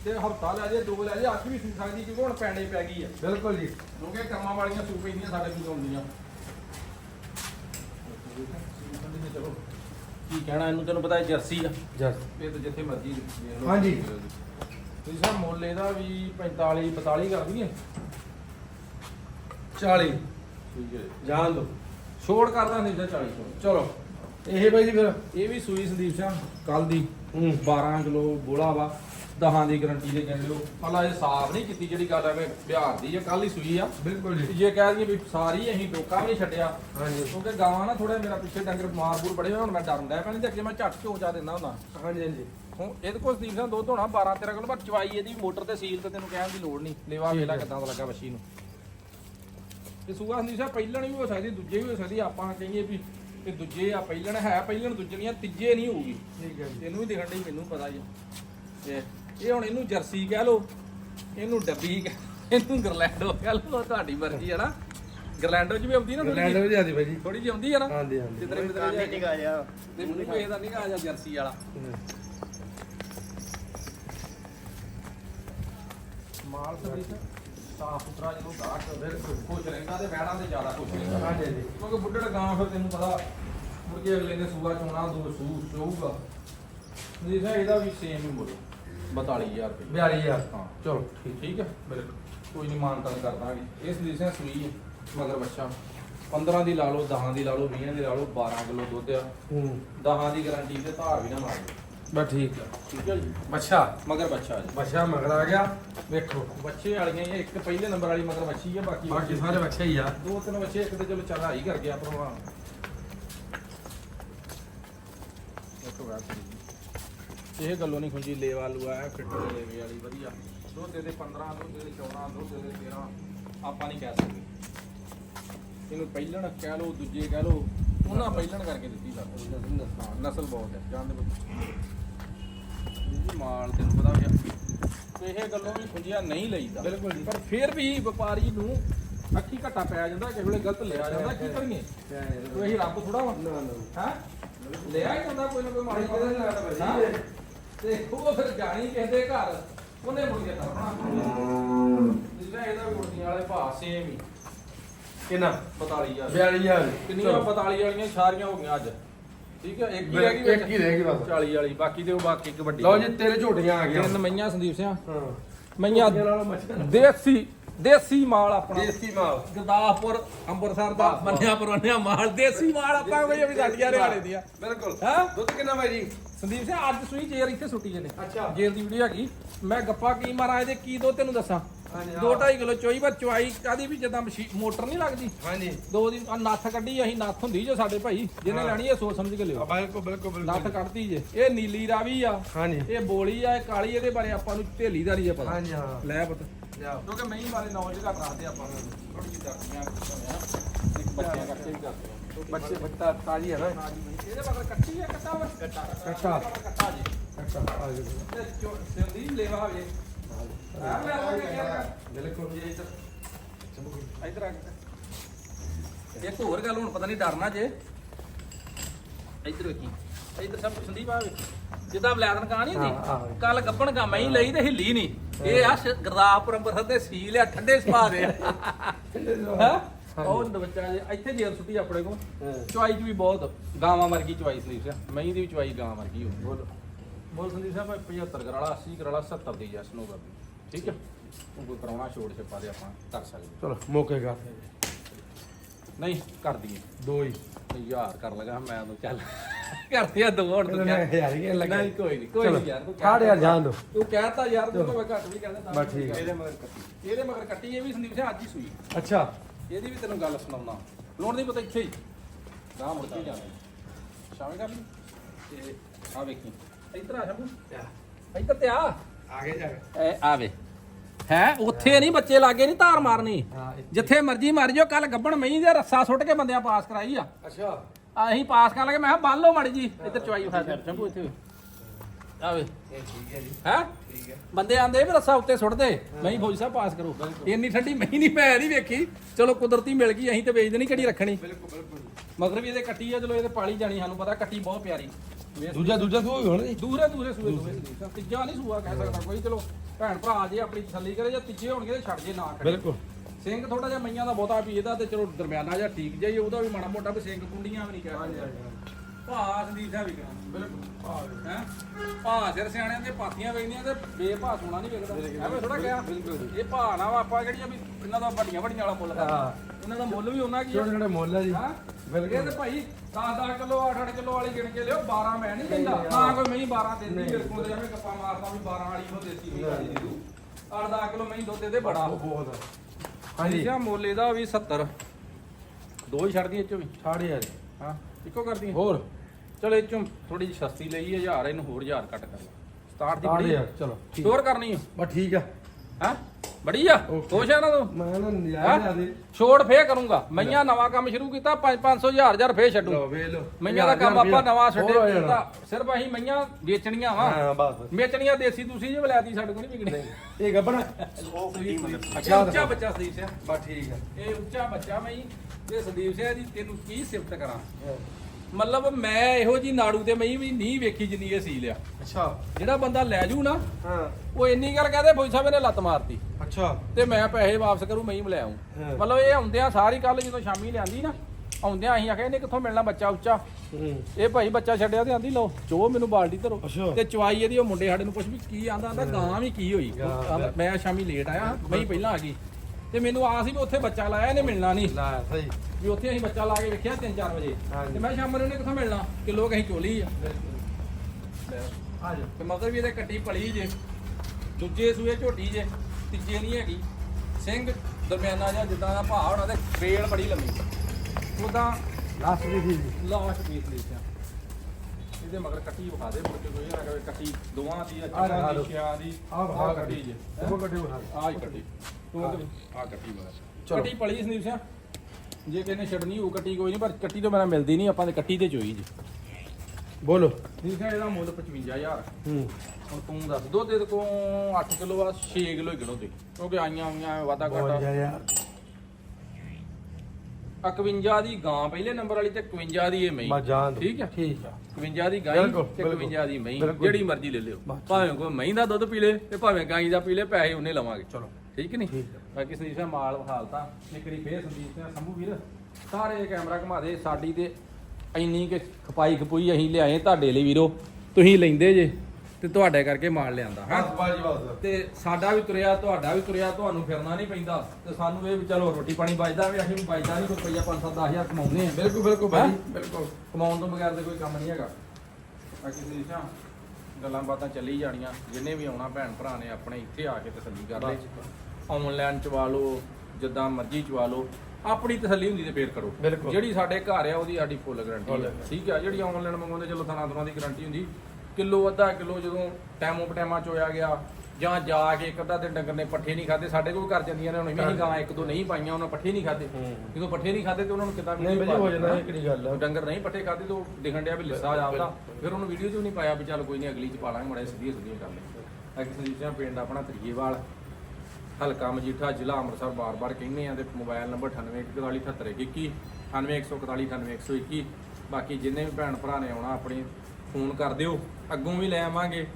ਤੇ ਹਫਤਾ ਲੈ ਜੇ ਦੋ ਲੈ ਜੇ ਅੱਖ ਵੀ ਸੂ ਸਕਦੀ ਕਿਉਂਕਿ ਹੁਣ ਪੈਣੇ ਪੈ ਗਈ ਆ। ਬਿਲਕੁਲ ਜੀ। ਕਿਉਂਕਿ ਕਰਮਾਂ ਵਾਲੀਆਂ ਸੂ ਪੈਂਦੀਆਂ ਸਾਡੇ ਕੋਲ ਆਉਂਦੀਆਂ ਚਲੋ ਕੀ ਕਹਿਣਾ ਇਹਨੂੰ ਤੈਨੂੰ ਪਤਾ ਜਰਸੀ ਆ। ਜਸ ਇਹ ਤਾਂ ਜਿੱਥੇ ਮਰਜ਼ੀ ਵੇਖ ਲਓ। ਹਾਂਜੀ। ਤੁਸੀਂ ਸਾ ਮੁੱਲ ਇਹਦਾ ਵੀ 45 45 ਕਰ ਦਈਏ? 40 ਠੀਕ ਹੈ। ਜਾਣ ਦੋ। ਛੋੜ ਕਰਦਾ ਨਹੀਂ ਤਾਂ 40 ਤੋਂ ਚਲੋ। ਇਹ ਬਾਈ ਜੀ ਫਿਰ। ਇਹ ਵੀ ਸੂਈ ਸੰਦੀਪ ਸਿੰਘ ਕੱਲ ਦੀ। ਹੂੰ। 12 ਕਿਲੋ ਬੋਲਾ ਵਾ। ਦਹਾਂ ਦੀ ਗਰੰਟੀ ਦੇ ਕਹਿੰਦੇ ਹੋ ਪਹਿਲਾਂ ਇਹ ਸਾਫ਼ ਨਹੀਂ ਕੀਤੀ ਜਿਹੜੀ ਗੱਲ ਐਵੇਂ ਬਿਹਾਰ ਦੀ ਆ ਕੱਲ ਹੀ ਸੂਈ ਆ। ਬਿਲਕੁਲ ਜੀ। ਜੇ ਕਹਿ ਦਈਏ ਵੀ ਸਾਰੀ ਅਸੀਂ ਟੋਕਾ ਵੀ ਨਹੀਂ ਛੱਡਿਆ ਹਾਂਜੀ। ਕਿਉਂਕਿ ਗਾਵਾਂ ਨਾ ਥੋੜਾ ਮੇਰਾ ਪਿੱਛੇ ਡੰਗਰ ਬਿਮਾਰ ਬੂਰ ਬੜੇ ਹੋਏ, ਹੁਣ ਮੈਂ ਡਰਦਾ ਪੈਣੀ ਤੇ ਅੱਗੇ ਮੈਂ ਝੱਟ ਝੋ ਜਾ ਦਿੰਦਾ ਹੁੰਦਾ। ਹਾਂਜੀ ਹਾਂਜੀ। ਹੁਣ ਇਹਦੇ ਕੋਲ ਸੰਦੀਪ ਸਿੰਘ ਦੁੱਧ ਹੋਣਾ 12 13 ਕਿਲੋ ਪਰ ਚਵਾਈ ਇਹਦੀ ਮੋਟਰ ਤੇ ਸੀਲ ਤੇ ਤੈਨੂੰ ਕਹਿਣ ਦੀ ਲੋੜ ਨਹੀਂ। ਲੇਵਾ ਵੇਲਾ ਕਿਦਾਂ ਦਾ ਲੱਗਾ ਬੱਚੀ ਨੂੰ। ਤੇ ਸੂਆ ਹੁੰਦੀ ਸਾ ਪਹਿਲਣ ਵੀ ਹੋ ਸਕਦੀ ਦੂਜੇ ਵੀ ਹੋ ਸਕਦੀ ਆਪਾਂ ਕਹੀਏ ਵੀ ਤੇ ਦੂਜੇ ਆ ਪਹਿਲਣ ਹੈ ਪਹਿਲਣ ਦੂਜਣੀਆਂ ਤੀਜੇ ਨਹੀਂ ਹੋਊਗੀ। ਠੀਕ ਹੈ ਇਹਨੂੰ ਵੀ ਦਿਖਣ ਡਈ ਮੈਨੂੰ ਪਤਾ ਜੀ ਤੇ ਇਹ ਹੁਣ ਇਹਨੂੰ ਜਰਸੀ ਕਹਿ ਲੋ ਇਹਨੂੰ ਡੱਬੀ ਕਹਿ- ਇਹਨੂੰ ਗਰਲੈਂਡੋ ਕਹਿ ਲੋ ਤੁਹਾਡੀ ਮਰਜ਼ੀ ਹੈ ਨਾ। ਗਰਲੈਂਡੋ ਚ ਵੀ ਆਉਂਦੀ ਨਾ ਥੋੜੀ ਜਿਹੀ? ਹੋ ਜਾਂਦੀ ਭਾਈ ਜੀ। ਥੋੜੀ ਜਿਹੀ ਆਉਂਦੀ ਹੈ ਨਾ? ਹਾਂਜੀ ਹਾਂਜੀ। ਜਿੱਦਾਂ ਮਿੱਤਰ ਜੀ ਨਿਕਾ ਜਾ ਤੇ ਮੈਨੂੰ ਇਹਦਾ ਨਹੀਂ ਆ ਜਾ ਜਰਸੀ ਵਾਲਾ। ਮਾਲ ਸਭੀ ਸਾਫ਼ ਸੁਥਰਾ ਜਦੋਂ ਗਾਹਕ ਬਿਲਕੁਲ ਖੁਸ਼ ਰਹਿੰਦਾ ਤੇ ਵੈੜਾਂ ਤੇ ਜ਼ਿਆਦਾ ਖੁਸ਼ ਰਹਿੰਦਾ। ਹਾਂਜੀ ਹਾਂਜੀ। ਕਿਉਂਕਿ ਬੁੱਢੜ ਗਾਂ ਫਿਰ ਤੈਨੂੰ ਪਤਾ ਕੇ ਅਗਲੇ ਨੇ ਸੂਆ ਚੋਣਾ ਦੋ ਸੂ ਚੋਊਗਾ ਨਹੀਂ ਇਹਦਾ ਵੀ ਸੇਮ ਹੀ ਮੁੱਲ। 42000 ਰੁਪਏ। 42000 ਹਾਂ। ਚਲੋ ਠੀਕ। ਠੀਕ ਹੈ? ਬਿਲਕੁਲ। ਕੋਈ ਨਹੀਂ ਮਾਨਤਾ ਕਰ ਦਾਂਗੇ ਇਸ ਦੀ ਸੇ ਸੂਈ ਹੈ ਮਗਰ ਬੱਚਾ। 15 ਦੀ ਲਾ ਲਓ 10 ਦੀ ਲਾ ਲਓ 20 ਦੀ ਲਾ ਲਓ 12 ਕਿਲੋ ਦੁੱਧ ਆ। ਹੂੰ। 10 ਦੀ ਗਾਰੰਟੀ ਤੇ ਧਾਰ ਵੀ ਨਾ ਮਾਰੇ ਬਸ ਠੀਕ ਆ ਠੀਕ ਹੈ ਜੀ? ਬੱਛਾ ਮਗਰ ਬੱਚਾ ਜੀ। ਬੱਛਾ ਮਗਰ ਆ ਗਿਆ। ਵੇਖੋ। ਬੱਚੇ ਵਾਲੀਆਂ ਇਹ ਇੱਕ ਪਹਿਲੇ ਨੰਬਰ ਵਾਲੀ ਮਗਰ ਬੱਚੀ ਹੈ ਬਾਕੀ ਬਾਕੀ ਸਾਰੇ ਬੱਚੇ ਹੀ ਆ। ਦੋ ਤਿੰਨ ਬੱਚੇ ਇੱਕ ਤੇ ਚਲੋ ਚੜਾਈ ਕਰ ਗਿਆ ਭਰਵਾ। ਦੇਖੋ ਬਾਤ ਇਹ ਗੱਲੋਂ ਨਹੀਂ ਖੁੰਜੀ ਲੇਵਾ ਲੂਆ ਹੈ ਫਿੱਟ ਲੇਵੇ ਵਾਲੀ ਵਧੀਆ। ਦੁੱਧ ਦੇ 15 ਦੁੱਧ ਦੇ 14 ਦੁੱਧ ਦੇ 13 ਆਪਾਂ ਨਹੀਂ ਕਹਿ ਸਕਦੇ। ਇਹਨੂੰ ਪਹਿਲਣ ਕਹਿ ਲਓ ਦੂਜੇ ਕਹਿ ਲਓ ਉਹਨਾਂ ਪਹਿਲਣ ਕਰਕੇ ਦਿੱਤੀ ਹਾਂ ਨਸਲ ਬਹੁਤ ਹੈ ਜਾਣਦੇ ਬੱਚੇ ਜੀ ਮਾਲ ਤੈਨੂੰ ਪਤਾ ਵੀ। ਇਹ ਗੱਲੋਂ ਵੀ ਖੁੰਜੀਆਂ ਨਹੀਂ ਲਈਦਾ। ਬਿਲਕੁਲ। ਪਰ ਫਿਰ ਵੀ ਵਪਾਰੀ ਨੂੰ ਅੱਖੀ ਘਟਾ ਪੈ ਜਾਂਦਾ ਕਿਸੇ ਵੇਲੇ ਗਲਤ ਲਿਆ ਜਾਂਦਾ ਕੀ ਕਰੀਏ? ਕੋਈ ਅਸੀਂ ਰੱਬ ਥੋੜਾ ਵਾ। ਹੈ? ਲਿਆ ਹੀ ਜਾਂਦਾ ਕੋਈ ਨਾ ਕੋਈ ਮਾੜੀ ਤਾਂ ਭਾਜੀ? ਹਾਂ? ਤੇ ਉਹ ਫਿਰ ਜਾਣੀ ਕਿਸੇ ਦੇ ਘਰ ਉਹਨੇ ਮੁੜ ਕੇ ਤਰਪਣਾ ਜਿਹੜਾ ਇਹਦਾ ਕੁੜਤੀਆਂ ਵਾਲੇ ਭਾਅ ਸੇਮ ਹੀ। ਕਿੰਨਾ? 42000 42000 ਕਿੰਨੀਆਂ 42 ਵਾਲੀਆਂ ਸਾਰੀਆਂ ਹੋ ਗਈਆਂ ਅੱਜ। ਠੀਕ ਹੈ? ਇੱਕ ਹੀ ਰਹਿ ਗਈ ਇੱਕ ਹੀ ਰਹਿ ਗਈ ਬਸ। 40 ਵਾਲੀ। ਬਾਕੀ ਤੇ ਉਹ ਬਾਕੀ ਇੱਕ ਵੱਡੀ ਲਓ ਜੀ ਤੇਰੇ ਝੋਟੀਆਂ ਆ ਗਈਆਂ। ਤਿੰਨ ਮਈਆਂ ਸੰਦੀਪ ਸਿੰਘ ਹਾਂ। ਮਈਆਂ ਦੇਸੀ ਦੇਸੀ ਮਾਲ ਆਪਣਾ। ਦੇਸੀ ਮਾਲ। ਗਰਦਾਸਪੁਰ ਅੰਮ੍ਰਿਤਸਰ ਦਾ ਮੰਨਿਆ ਪਰੋਨਿਆ ਮਾਲ ਦੇਸੀ ਮਾਲ ਆਪਾਂ ਵੀ ਸਾਡੀਆਂ ਹਰਿਆਣੇ ਦੀਆਂ। ਬਿਲਕੁਲ। ਹੈਂ? ਦੁੱਧ ਕਿੰਨਾ ਭਾਈ ਜੀ? ਸੰਦੀਪ ਸਿੰਘ ਅੱਜ ਸੂਈ ਜੇਰ ਇੱਥੇ ਸੁੱਟੀ ਜਨੇ ਅੱਛਾ। ਜੇਰ ਦੀ ਵੀਡੀਓ ਹੈਗੀ। ਮੈਂ ਗੱਪਾ ਕੀ ਮਾਰਾਂ ਇਹਦੇ ਕੀ ਦੋ ਤੈਨੂੰ ਦੱਸਾਂ। ਹਾਂਜੀ, ਹਾਂ। 2.5 ਕਿਲੋ ਚੋਈ ਪਰ ਚੁਆਈ ਕਾਦੀ ਵੀ ਜਦਾਂ ਮੋਟਰ ਨਹੀਂ ਲੱਗਦੀ। ਹਾਂਜੀ। ਦੋ ਦੀ ਆਹ ਨੱਥ ਕੱਢੀ ਅਸੀਂ ਨੱਥ ਹੁੰਦੀ ਜੋ ਸਾਡੇ ਭਾਈ। ਜਿਹਨੇ। ਲੈਣੀ ਹੈ ਸੋਚ ਸਮਝ ਕੇ ਲਿਓ। ਬਿਲਕੁਲ ਬਿਲਕੁਲ ਨੱਥ ਬਿਲਕੁਲ ਕੱਢਤੀ ਜੇ। ਇਹ ਨੀਲੀ ਰਾਵੀ ਆ। ਹਾਂਜੀ। ਇਹ ਬੋਲੀ ਆ ਇਹ ਕਾਲੀ ਇਹਦੇ ਬਾਰੇ ਆਪਾਂ ਨੂੰ ਢੇਲੀ ਦਾ ਨਹੀਂ ਪਤਾ ਹਾਂਜੀ ਹਾਂ। ਲੈ ਪੁੱਤ। ਲਿਆਓ। ਕਿਉਂਕਿ ਮੈਂ ਹੀ ਬਾਰੇ ਨੌਲੇਜ ਘੱਟ ਰੱਖਦੇ ਆਪਾਂ। ਨੂੰ ਥੋੜੀ ਜਿਹੀ ਦੱਸਦੀਆਂ ਇੱਕ ਬੱਚਿਆਂ ਕਰਕੇ ਵੀ ਦੱਸਦੇ ਆ। ਬੱਚੇ ਬੱਚਾ ਤਾਜੀ ਹੈ ਨਾ। ਇਹਦੇ ਮਗਰ ਕੱਟੀ ਆ ਕੱਟਾ ਵਾ? ਕੱਟਾ। ਕੱਟਾ। ਕੱਟਾ ਜੀ। ਆ ਲੇਵਾ ਆ ਆ ਬਿਲਕੁਲ ਇੱਧਰ ਇੱਧਰ ਆ ਕੇ। ਇੱਕ ਹੋਰ ਗੱਲ ਹੁਣ ਪਤਾ ਨਹੀਂ ਡਰਨਾ ਜੇ। ਇੱਧਰ ਵੇਖੀ। ਇੱਧਰ ਸਭ ਸੰਦੀਪ ਆ ਵੇਖੀ। ਜਿੱਦਾਂ ਬਲੈਦਨ ਕਾਂ ਨਹੀਂ ਹਾਂ, ਹਾਂ। ਹੁੰਦੀ ਕੱਲ ਗੱਬਣ ਕਾਂ ਮੈਂ ਹੀ ਲਈ ਤੇ ਹਿੱਲੀ ਨਹੀਂ। ਇਹ ਆ ਗੁਰਦਾਸਪੁਰ ਅੰਮ੍ਰਿਤਸਰ ਦੇ ਸੀਲ ਆ ਠੰਡੇ ਸੁਭਾਅ ਦੇ ਹਾਂ? ਉਹ ਹੁੰਦਾ ਬੱਚਾ ਜੇ ਇੱਥੇ ਜੇਰ ਸੁੱਟੀ ਆਪਣੇ ਕੋਲ। ਚੁਆਈ ਚ ਵੀ ਬਹੁਤ। ਗਾਵਾਂ ਵਰਗੀ ਚੁਆਈ ਸੰਦੀਪ ਸਿੰਘ ਮਹੀਂ ਦੀ ਵੀ ਚੁਆਈ ਗਾਂ ਵਰਗੀ ਹੋ ਬੋਲ। ਬੋਲ ਸੰਦੀਪ ਸਾਹਿਬ 75 ਕਰਾਲਾ 80 ਕਰਾਲਾ 70 ਦੀ ਜੈਸ ਨੂੰ ਕਰ ਠੀਕ ਹੈ ਉਹ ਕੋਈ ਕਰਾਉਣਾ ਛੋੜ ਛੱਪਾ ਦੇ ਆਪਾਂ ਕਰ ਸਕਦੇ ਚਲੋ ਮੌਕੇ ਕਰ। ਨਹੀਂ ਕਰ ਦਈਏ। ਦੋ ਹੀ। ਯਾਰ ਕਰ ਲਗਾ ਮੈਂ ਤਾਂ ਚੱਲ। ਕਰਦੀ ਆ ਦੋ ਹੋਰ ਤੂੰ ਮੈਂ ਕਹਿ। ਹਜ਼ਾਰ ਹੀ ਲੱਗਾ। ਨਹੀਂ ਕੋਈ ਨਹੀਂ ਕੋਈ ਨਹੀਂ ਯਾਰ ਤੂੰ ਸਾਢੇ ਹਜ਼ਾਰ ਜਾਣ ਦੋ। ਤੂੰ ਕਹਿਤਾ ਯਾਰ ਤੂੰ ਮੈਂ ਘੱਟ ਵੀ ਕਹਿੰਦਾ ਬਸ ਠੀਕ। ਇਹਦੇ ਮਗਰ ਕੱਟੀ। ਇਹਦੇ ਮਗਰ ਕੱਟੀ ਇਹ ਵੀ ਸੰਦੀਪ ਸਿੰਘ ਅੱਜ ਹੀ ਸੂਈ। ਅੱਛਾ। ਇਹਦੀ ਵੀ ਤੈਨੂੰ ਗੱਲ ਸੁਣਾਉਣਾ। ਲੋੜ ਨਹੀਂ ਪਤਾ ਇੱਥੇ ਹੀ। ਗਾਂ ਮੁੜ ਕੇ ਜਾਣਾ। ਸ਼ਾਮੇ ਕਰ ਲਈ। ਤੇ ਆ ਵੇਖੀ। ਇੱਧਰ ਆ ਸ਼ਾਮੂ ਇੱਧਰ ਤੇ ਆ। ਆਗੇ ਜਾ ਐ ਆਵੇ ਹੈ? ਉੱਥੇ ਨਹੀਂ ਬੱਚੇ ਲਾਗੇ ਨਹੀਂ ਧਾਰ ਮਾਰਨੀ। ਜਿੱਥੇ ਮਰਜ਼ੀ ਮਾਰ ਜਿਓ। ਕੱਲ ਗੱਬਣ ਮਹੀਂ ਦੇ ਰੱਸਾ ਸੁੱਟ ਕੇ ਬੰਦਿਆਂ ਪਾਸ ਕਰਾਈ ਆ। ਅੱਛਾ। ਅਸੀਂ ਪਾਸ ਕਰਨ ਲੱਗੇ। ਮੈਂ ਕਿਹਾ ਬੰਨ ਲਓ ਮਾੜੀ ਜੀ। ਇੱਧਰ ਚਵਾਈ ਫਾ ਦੇ। ਸ਼ੰਭੂ ਇੱਥੇ। ਆਵੇ ਇਹ ਠੀਕ ਹੈ ਜੀ। ਹੈ? ਠੀਕ ਹੈ ਬੰਦੇ ਆਂਦੇ ਵੀ ਰੱਸਾ ਉੱਤੇ ਸੁੱਟ ਦੇ। ਮੈਂ ਫੌਜੀ ਸਾਹਿਬ ਪਾਸ ਕਰੋ। ਇੰਨੀ ਠੰਡੀ ਮੈਂ ਨਹੀਂ ਮੈਂ ਨਹੀਂ ਵੇਖੀ। ਚਲੋ ਕੁਦਰਤੀ ਮਿਲ ਗਈ ਅਸੀਂ ਤੇ ਵੇਚ ਦੇਣੀ ਕਿਹੜੀ ਰੱਖਣੀ। ਬਿਲਕੁਲ ਬਿਲਕੁਲ ਮਗਰ ਵੀ ਇਹਦੇ ਕੱਟੀ ਆ ਚਲੋ ਇਹਦੇ ਪਾਲੀ ਜਾਣੀ ਸਾਨੂੰ ਪਤਾ ਕੱਟੀ ਬਹੁਤ ਪਿਆਰੀ। ਦੂਜਾ ਦੂਜਾ ਤੂੰ ਹੋਣਾ ਜੀ? ਦੂਰੇ ਦੂਰੇ ਸੂਏ ਸੂਏ ਤੀਜਾ ਨਹੀਂ ਸੂਆ ਕਹਿ ਸਕਦਾ ਕੋਈ। ਚਲੋ ਭੈਣ ਭਰਾ ਜੇ ਆਪਣੀ ਤਸੱਲੀ ਕਰੇ ਜਾਂ ਤੀਜੇ ਹੋਣਗੇ ਤੇ ਛੱਡ ਜੇ ਨਾ ਖੜੇ ਬਿਲਕੁਲ। ਸਿੰਘ ਥੋੜਾ ਜਿਹਾ ਮਈਆਂ ਦਾ ਬਹੁਤਾ ਵੀ ਇਹਦਾ ਤੇ ਚਲੋ ਦਰਮਿਆਨਾ ਜਿਹਾ ਠੀਕ ਜਿਹਾ ਹੀ ਉਹਦਾ ਵੀ ਮਾੜਾ ਮੋਟਾ ਵੀ ਸਿੰਘ ਕੁੰਡੀਆਂ ਵੀ ਨਹੀਂ ਕਹਿ ਭਾ ਸੰਦੀਪ ਸਾਹਿਬ ਵੀ ਕਰਾਂ। ਬਿਲਕੁਲ ਹੈ? ਭਾ ਸਿਰ ਸਿਆਣਿਆਂ ਦੇ ਪਾਥੀਆਂ ਵੇਚਦੀਆਂ ਤੇ ਬੇਭਾ ਸੋਨਾ ਨਹੀਂ ਵੇਚਦਾ। ਐਵੇਂ ਥੋੜਾ ਕਿਹਾ। ਇਹ ਭਾ ਨਾ ਵਾ ਆਪਾਂ ਕਿਹੜੀਆਂ ਵੀ ਇਹਨਾਂ ਦਾ ਵੱਡੀਆਂ ਵੱਡੀਆਂ ਵਾਲਾ ਮੁੱਲ ਕਰਦਾ ਹਾਂ। ਇਹਨਾਂ ਦਾ ਮੁੱਲ ਵੀ ਉਹਨਾਂ ਕੀ ਛੋਟੇ ਛੋਟੇ ਮੁੱਲ ਆ ਜੀ। ਹਾਂ? ਬਿਲਕੁਲ। ਇਹ ਤੇ ਭਾਈ 10-10 ਕਿਲੋ 8-8 ਕਿਲੋ ਵਾਲੀ ਗਿਣ ਕੇ ਲਿਓ 12 ਮੈਂ ਨਹੀਂ ਦਿੰਦਾ। ਨਾ ਕੋਈ ਮੈਂ 12 ਦਿੰਦੀ ਮੇਰੇ ਕੋਲ ਤੇ ਐਵੇਂ ਕੱਪਾ ਮਾਰਦਾ ਵੀ 12 ਵਾਲੀ ਉਹ ਦੇਸੀ ਵੀ ਵਾਲੀ ਦੇ ਦੂ 8-10 ਕਿਲੋ ਮੈਂ ਦੁੱਧ ਦੇ ਬੜਾ। ਉਹ ਬਹੁਤ। ਹਾਂਜੀ। ਆ ਮੁੱਲ ਇਹਦਾ ਵੀ 70 ਦੋ ਹੀ ਛੱਡਦੀ ਇਹ ਚੋਂ ਵੀ। ਸਾਢੇ ਹਜ਼ਾਰ ਹਾਂ। ਇੱਕੋ ਕਰਦੀ ਹੋਰ? ਚਲ ਇਹ ਚੋਂ ਥੋੜੀ ਜਿਹੀ ਸਸਤੀ ਲਈ 1000 ਇਹਨੂੰ ਹੋਰ 1000 ਕੱਟ ਕਰ ਲਾ। 67 ਦੀ ਬੜੀ ਚਲੋ ਸਟੋਰ ਕਰਨੀ ਹੈ ਬਸ ਠੀਕ ਆ। ਹਾਂ? ਬੜੀ ਆ ਖੁਸ਼ ਆ ਨਾ ਤੂੰ? ਮੈਂ ਨਾ ਨਿਆਇਆ ਦੇ। ਛੋੜ ਫੇਰ ਕਰੂੰਗਾ। ਮਈਆਂ ਨਵਾਂ ਕੰਮ ਸ਼ੁਰੂ ਕੀਤਾ 5 500 1000 ਹਜ਼ਾਰ ਫੇਰ ਛੱਡੂ। ਲਓ ਵੇ ਲੋ ਮਈਆਂ ਦਾ ਕੰਮ ਆਪਾਂ ਨਵਾਂ ਛੱਡੇ ਕੀਤਾ। ਸਿਰਫ ਅਸੀਂ ਮਈਆਂ ਵੇਚਣੀਆਂ ਵਾ। ਹਾਂ ਬਸ। ਵੇਚਣੀਆਂ ਦੇਸੀ ਤੁਸੀਂ ਜੇ ਬਲੈਤੀ ਸਾਡੇ ਕੋਲ ਨਹੀਂ ਵਿਕਣੀ ਇਹ ਗੱਬਣਾ। ਅੱਛਾ ਉੱਚਾ ਬੱਚਾ ਸਦੀਪ ਸਿੰਘ ਬਸ ਠੀਕ ਆ। ਇਹ ਉੱਚਾ ਬੱਚਾ ਮੈਂ ਇਹ ਸੰਦੀਪ ਸਿੰਘ ਦੀ ਤੈਨੂੰ ਕੀ ਸਿਫਤ ਕਰਾਂ? ਮਤਲਬ ਮੈਂ ਇਹੋ ਜੀ ਨਾੜੂ ਤੇ ਮੈਂ ਵੀ ਨਹੀਂ ਵੇਖੀ ਜਿੰਨੀ ਇਹ ਸੀ ਲਿਆ ਅੱਛਾ। ਜਿਹੜਾ ਬੰਦਾ ਲੈ ਜੂ ਨਾ ਹਾਂ। ਉਹ ਇੰਨੀ ਗੱਲ ਕਹਦੇ ਫੌਜੀ ਸਾਹਿਬ ਨੇ ਲੱਤ ਮਾਰਤੀ। ਅੱਛਾ। ਤੇ ਮੈਂ ਪੈਸੇ ਵਾਪਸ ਕਰੂ ਮੈਂ ਹੀ ਲੈ ਆਉਂ ਹਾਂ। ਮਤਲਬ ਇਹ ਆਉਂਦਿਆਂ ਸਾਰੀ ਕੱਲ ਜਦੋਂ ਸ਼ਾਮੀ ਲਿਆਂਦੀ ਨਾ ਆਉਂਦਿਆਂ ਅਸੀਂ ਆਖਿਆ ਇਹਨੇ ਕਿੱਥੋਂ ਮਿਲਣਾ ਬੱਚਾ ਉੱਚਾ? ਹੂੰ। ਇਹ ਭਾਈ ਬੱਚਾ ਛੱਡਿਆ ਤੇ ਆਂਦੀ ਲਓ ਚੋ ਮੈਨੂੰ ਬਾਲਟੀ ਧਰੋ। ਅੱਛਾ। ਤੇ ਚਵਾਈ ਇਹਦੀ ਉਹ ਮੁੰਡੇ ਸਾਡੇ ਨੂੰ ਪੁੱਛ ਵੀ ਕੀ ਆਂਦਾ ਆਂਦਾ ਗਾਂ ਵੀ ਕੀ ਹੋਈ? ਆਂਹਦਾ, ਮੈਂ ਸ਼ਾਮੀ ਲੇਟ ਆਇਆ ਮੈਂ ਪਹਿਲਾਂ ਆ ਗਈ। ਤੇ ਮੈਨੂੰ ਆਸ ਸੀ ਵੀ ਉੱਥੇ ਬੱਚਾ ਲਾਇਆ ਇਹਨੇ ਮਿਲਣਾ ਨਹੀਂ। ਲੈ ਸਹੀ। ਵੀ ਉੱਥੇ ਅਸੀਂ ਬੱਚਾ ਲਾ ਕੇ ਵੇਖਿਆ 3-4 ਵਜੇ। ਹਾਂਜੀ। ਤੇ ਮੈਂ ਸ਼ਾਮ ਨੂੰ ਇਹਨੇ ਕਿੱਥੋਂ ਮਿਲਣਾ? ਕਿਲੋ ਕਹੀਂ ਚੋਲੀ ਆ। ਆ ਜਾ ਤੇ ਮਤਲਬ ਵੀ ਇਹਦੇ ਕੱਟੀ ਪਲੀ ਜੇ। ਦੂਜੇ ਸੂਏ ਝੋਟੀ ਜੇ ਤੀਜੇ ਨਹੀਂ ਹੈਗੀ। ਸਿੰਘ ਦਰਮਿਆਨਾ ਜਿਹਾ ਜਿੱਦਾਂ ਦਾ ਭਾਅ ਹੋਣਾ ਤੇ ਬੇਲ ਬੜੀ ਲੰਮੀ। ਉਦਾਂ ਲਾਸਟ ਵੀ ਠੀਕ ਲਾਸਟ ਪੀਸ ਲਈ ਸਿਆ ਇਹਦੇ ਮਗਰ ਕੱਟੀ ਵਿਖਾ ਦੇ ਮੁੜ ਕੇ ਕੋਈ ਨਾ ਕਵੇ ਕੱਟੀ ਦੋਵਾਂ ਦੀ ਆ ਆਹ ਚਾਰਾਂ ਦਿਖਾ ਦੀ। ਛਿਆਂ ਦੀ ਆਹ ਕੱਟੀ ਜੇ। ਉਹ ਕੱਢੇ ਬਹਾ ਆਹ ਹੀ ਕੱਟੀ। ਆ ਕੱਟੀ ਮਗਰ ਚਲੋ। ਕੱਟੀ ਪਲੀ ਸੰਦੀਪ ਸਿਆ। ਜੇ ਕਿਸੇ ਨੇ ਛੱਡਣੀ ਉਹ ਕੱਟੀ ਕੋਈ ਨਹੀਂ ਪਰ ਕੱਟੀ ਤੋਂ ਮੇਰਾ ਮਿਲਦੀ ਨਹੀਂ ਆਪਾਂ ਤੇ ਕੱਟੀ ਤੇ ਚੋਈ ਜੀ। ਬੋਲੋ। ਠੀਕ ਹੈ ਇਹਦਾ ਮੁੱਲ 55000 ਹੂੰ। ਹੁਣ ਤੂੰ ਦੱਸ ਦੋ ਤੇਰੇ ਕੋਲ 8 ਕਿਲੋ ਆ 6 ਕਿਲੋ ਹੀ ਗਿਣੋ ਤੇ ਕਿਉਂਕਿ ਆਈਆਂ ਆਈਆਂ ਵਾਦਾ ਬਹੁਤ ਘਾਟਾ ਯਾਰ 51 ਦੀ ਗਾਂ ਪਹਿਲੇ ਨੰਬਰ ਵਾਲੀ ਤੇ 51 ਦੀ ਇਹ ਮਈ ਬਸ ਜਾਣ ਦਿਓ। ਠੀਕ ਹੈ ਠੀਕ ਆ। 51 ਦੀ ਗਾਂ ਬਿਲਕੁਲ, ਤੇ ਬਿਲਕੁਲ। 51 ਦੀ ਮਈ ਬਿਲਕੁਲ। ਜਿਹੜੀ ਮਰਜ਼ੀ ਲੈ ਲਿਓ। ਬਸ। ਭਾਵੇਂ ਕੋਈ ਮਈ ਦਾ ਦੁੱਧ ਪੀ ਲੇ ਤੇ ਭਾਵੇਂ ਗਾਂ ਦਾ ਪੀ ਲੇ ਪੈਸੇ ਉਹਨੇ ਲਵਾਂਗੇ। ਚਲੋ। ਠੀਕ ਨਹੀਂ। ਬਾਕੀ ਸੰਦੀਪ ਸਿੰਘ ਮਾਲ ਵਿਖਾਲਤਾ ਨਿਕਰੀ ਫੇਰ ਸੰਦੀਪ ਸਿੰਘ ਸੰਭੂ ਵੀਰ। ਸਾਰੇ ਕੈਮਰਾ ਘੁਮਾ ਦੇ ਸਾਡੀ ਤੇ ਇੰਨੀ ਕਿ ਖਪਾਈ ਖਪੂਈ ਅਸੀਂ ਲਿਆਏ ਤੁਹਾਡੇ ਲਈ ਵੀਰੋ। ਤੁਸੀਂ ਲੈਂਦੇ ਜੇ ਤੇ ਤੁਹਾਡੇ ਕਰਕੇ ਮਾਲ ਲਿਆਂਦਾ ਹਾਂ? ਤੇ ਸਾਡਾ ਵੀ ਤੁਰਿਆ ਤੁਹਾਡਾ ਵੀ ਤੁਰਿਆ ਤੁਹਾਨੂੰ ਫਿਰਨਾ ਨਹੀਂ ਪੈਂਦਾ। ਤੇ ਸਾਨੂੰ ਇਹ ਵੀ ਚਲੋ ਰੋਟੀ ਪਾਣੀ ਬਚਦਾ ਵੀ ਅਸੀਂ ਬਚਦਾ ਨਹੀਂ ਕੋਈ ਰੁਪਈਆ 5-7 ਹਜ਼ਾਰ ਕਮਾਉਂਦੇ ਆ। ਬਿਲਕੁਲ ਬਿਲਕੁਲ? ਬਾਜੀ ਬਿਲਕੁਲ। ਕਮਾਉਣ ਤੋਂ ਬਗੈਰ ਤੇ ਕੋਈ ਕੰਮ ਨਹੀਂ ਹੈਗਾ। ਬਾਕੀ ਦੇਸ਼ਾਂ ਗੱਲਾਂ ਬਾਤਾਂ ਚੱਲੀ ਜਾਣੀਆਂ। ਜਿੰਨੇ ਵੀ ਆਉਣਾ ਭੈਣ ਭਰਾ ਨੇ ਆਪਣੇ ਇੱਥੇ ਆ ਕੇ ਤਸੱਲੀ ਕਰ ਲੈ ਆਨਲਾਈਨ ਚਵਾ ਲਓ ਜਿੱਦਾਂ ਮਰਜ਼ੀ ਚਵਾ ਲਓ ਆਪਣੀ ਤਸੱਲੀ ਹੁੰਦੀ ਤੇ ਫੇਰ ਕਰੋ। ਬਿਲਕੁਲ। ਜਿਹੜੀ ਸਾਡੇ ਘਰ ਆ ਉਹਦੀ ਸਾਡੀ ਫੁੱਲ ਗਾਰੰਟੀ ਹੈ। ਠੀਕ ਆ ਜਿਹੜੀ ਆਨਲਾਈਨ ਮੰਗਵਾਉਂਦੇ ਚਲੋ ਥਾਣਾ ਥਾਣਾ ਦੀ ਗਾਰੰਟੀ ਹੁੰਦੀ। ਕਿਲੋ ਅੱਧਾ ਕਿਲੋ ਜਦੋਂ ਟਾਈਮੋ ਪਟਾਈਮਾ ਚੋਇਆ ਗਿਆ ਜਾਂ ਜਾ ਕੇ ਇੱਕ ਅੱਧਾ ਦਿਨ ਡੰਗਰ ਨੇ ਪੱਠੇ ਨਹੀਂ ਖਾਦੇ ਸਾਡੇ ਕੋਲ ਕਰ ਜਾਂਦੀਆਂ ਨੇ ਹੁਣ ਵੀ ਗਾਂ ਇੱਕ ਦੋ ਨਹੀਂ ਪਾਈਆਂ ਉਹਨਾਂ ਪੱਠੇ ਨਹੀਂ ਖਾਦੇ ਹੂੰ। ਜਦੋਂ ਪੱਠੇ ਨਹੀਂ ਖਾਦੇ ਤੇ ਉਹਨਾਂ ਨੂੰ ਕਿੱਦਾਂ ਨਹੀਂ ਹੋ ਜਾਂਦਾ? ਇਹ ਕਿਹੜੀ ਗੱਲ ਆ? ਡੰਗਰ ਨਹੀਂ ਪੱਠੇ ਖਾਦੇ ਤੋਂ ਦਿਖਣ ਡਿਆ ਵੀ ਲਿੱਸਾ ਜਾਂਦਾ ਫਿਰ ਉਹਨੂੰ ਵੀਡੀਓ 'ਚ ਵੀ ਨਹੀਂ ਪਾਇਆ ਵੀ ਚੱਲ ਕੋਈ ਨਹੀਂ ਅਗਲੀ 'ਚ ਪਾ ਲਾਂਗੇ ਮੜੇ ਸਿੱਧੀਆਂ ਸਿੱਧੀਆਂ ਕਰ ਲੈ ਅਗੇ ਸੰਦੀਪ ਸਿੰਘ ਪਿੰਡ ਆਪਣਾ ਤਰੀਏਵਾਲ ਹਲਕਾ ਮਜੀਠਾ ਜ਼ਿਲ੍ਹਾ ਅੰਮ੍ਰਿਤਸਰ ਬਾਰ-ਬਾਰ ਕਹਿੰਦੇ ਆ ਤੇ ਮੋਬਾਈਲ ਨੰਬਰ 9814478121 9814478121 ਬਾਕੀ ਜਿੰਨੇ ਵੀ ਭੈਣ ਭਰਾ ਨੇ ਆਉਣਾ, ਆਪਣੀ ਫੋਨ ਕਰ ਦਿਓ। ਅੱਗੋਂ ਵੀ ਲੈ ਆਵਾਂਗੇ।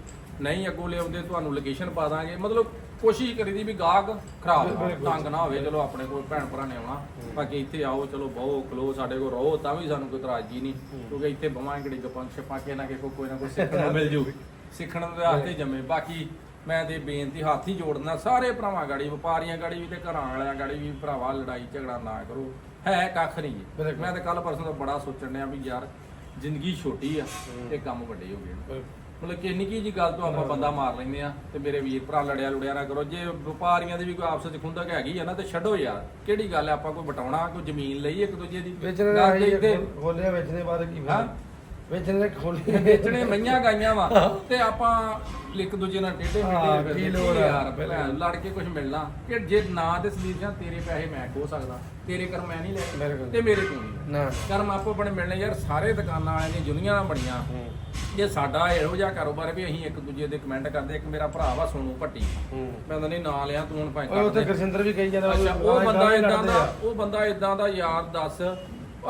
ਨਹੀਂ ਅੱਗੋਂ ਲਿਆਉਂਦੇ ਤੁਹਾਨੂੰ ਲੋਕੇਸ਼ਨ ਪਾ ਦਾਂਗੇ। ਮਤਲਬ ਕੋਸ਼ਿਸ਼ ਕਰੀਦੀ ਵੀ ਗਾਹਕ ਖਰਾਬ ਨਾ ਬਿਲਕੁਲ। ਤੰਗ ਨਾ ਹੋਵੇ। ਚਲੋ ਆਪਣੇ ਕੋਲ ਭੈਣ ਭਰਾ ਨੇ ਆਉਣਾ। ਬਾਕੀ ਇੱਥੇ ਆਓ, ਚਲੋ ਬਹੁ ਖਲੋ ਸਾਡੇ ਕੋਲ ਰਹੋ, ਤਾਂ ਵੀ ਸਾਨੂੰ ਕੋਈ ਤਰਾਜੀ ਨਹੀਂ। ਕਿਉਂਕਿ ਇੱਥੇ ਬਵਾਂਗੇ ਕਿਹੜੀ ਗੱਪਾਂ ਛਪਾ ਕੇ ਨਾ ਕਿ ਕੋਈ ਨਾ ਕੋਈ ਸਿੱਖਣ ਨੂੰ ਮਿਲ ਜੂ। ਸਿੱਖਣ ਦੇ ਵਾਸਤੇ ਜੰਮੇ। ਬਾਕੀ ਮੈਂ ਤੇ ਬੇਨਤੀ ਹੱਥ ਹੀ ਜੋੜਨਾ ਸਾਰੇ ਭਰਾਵਾਂ ਗਾੜੀ ਵਪਾਰੀਆਂ ਗਾੜੀ ਵੀ ਤੇ ਘਰਾਂ ਵਾਲਿਆਂ ਗਾੜੀ ਵੀ ਭਰਾਵਾ ਲੜਾਈ ਝਗੜਾ ਨਾ ਕਰੋ ਹੈ ਕੱਖ ਨਹੀਂ। ਮੈਂ ਤੇ ਕੱਲ ਪਰਸੋਂ ਦਾ ਬੜਾ ਸੋਚਣ ਡਿਆ ਵੀ ਯਾਰ ਜ਼ਿੰਦਗੀ ਛੋਟੀ ਆ ਤੇ ਕੰਮ ਵੱਡੇ ਹੋ ਗਏ। ਮਤਲਬ ਕਿ ਨਿੱਕੀ ਜੀ ਗੱਲ ਤੋਂ ਆਪਾਂ ਬੰਦਾ ਮਾਰ ਲੈਂਦੇ ਆ ਤੇ ਮੇਰੇ ਵੀਰ ਭਰਾ ਲੜਿਆ ਲੁੜਿਆ ਨਾ ਕਰੋ ਜੇ ਵਪਾਰੀਆਂ ਦੀ ਵੀ ਕੋਈ ਆਪਸ ਵਿੱਚ ਖੁੰਦਕ ਹੈਗੀ ਆ ਨਾ ਤੇ ਛੱਡੋ ਯਾਰ ਕਿਹੜੀ ਗੱਲ ਆ ਆਪਾਂ ਕੋਈ ਬਟਾਉਣਾ ਕੋਈ ਜ਼ਮੀਨ ਲਈ ਇੱਕ ਦੂਜੇ ਦੀ ਵੇਚਣੇ ਗੱਲ ਦਾ ਤੇ ਹੀ ਖੋਲਿਆ ਵੇਚਣੇ ਬਾਅਦ ਕੀ ਹਾਂ? ਵੇਚਣੇ ਦੇ ਖੋਲੇ ਵੇਚਣੇ ਮਈਆਂ ਗਾਈਆਂ ਵਾ ਤੇ ਆਪਾਂ ਇੱਕ ਦੂਜੇ ਨਾਲ ਟੇਢੇ ਹਾਂ, ਕੀ ਲੋੜ ਆ, ਯਾਰ। ਭੈਣ, ਲੜ ਕੇ ਕੁਝ ਮਿਲਣਾ। ਕਿ ਜੇ ਨਾ ਤੇ ਸਲੀਪ ਜਾਂ ਤੇਰੇ ਪੈਸੇ ਮੈਂ ਖੋ ਸਕਦਾ ਤੇਰੇ ਕਰ ਮੈਂ ਨਹੀਂ ਲੈ ਬਿਲਕੁਲ। ਤੇ ਮੇਰੇ ਕੋਲ ਨਹੀਂ? ਨਾ। ਕਰਮ ਆਪੋ ਬਣੇ ਮਿਲਣੇ ਯਾਰ ਸਾਰੇ ਦੁਕਾਨਾਂ ਵਾਲਿਆਂ ਦੀਆਂ ਜੁਨੀਆਂ ਬਣੀਆਂ। ਹੂੰ। ਜੇ ਸਾਡਾ ਇਹੋ ਜਿਹਾ ਕਾਰੋਬਾਰ ਵੀ ਅਸੀਂ ਇੱਕ ਦੂਜੇ ਦੇ ਕਮੈਂਟ ਕਰਦੇ ਇੱਕ ਮੇਰਾ ਭਰਾ ਵਾ ਸੋਨੂ ਭੱਟੀ। ਹੂੰ। ਮੈਂ ਤਾਂ ਨਹੀਂ ਨਾਂ ਲਿਆ ਤੂੰ ਹੁਣ ਭਾਵੇਂ ਓਏ ਉੱਥੇ ਦੇ। ਗੁਰਸਿੰਦਰ ਵੀ ਕਹੀ ਜਾਂਦਾ ਅੱਛਾ ਉਹ ਬੰਦਾ ਇਦਾਂ ਦਾ। ਉਹ ਬੰਦਾ ਇਦਾਂ ਦਾ ਯਾਰ ਦੱਸ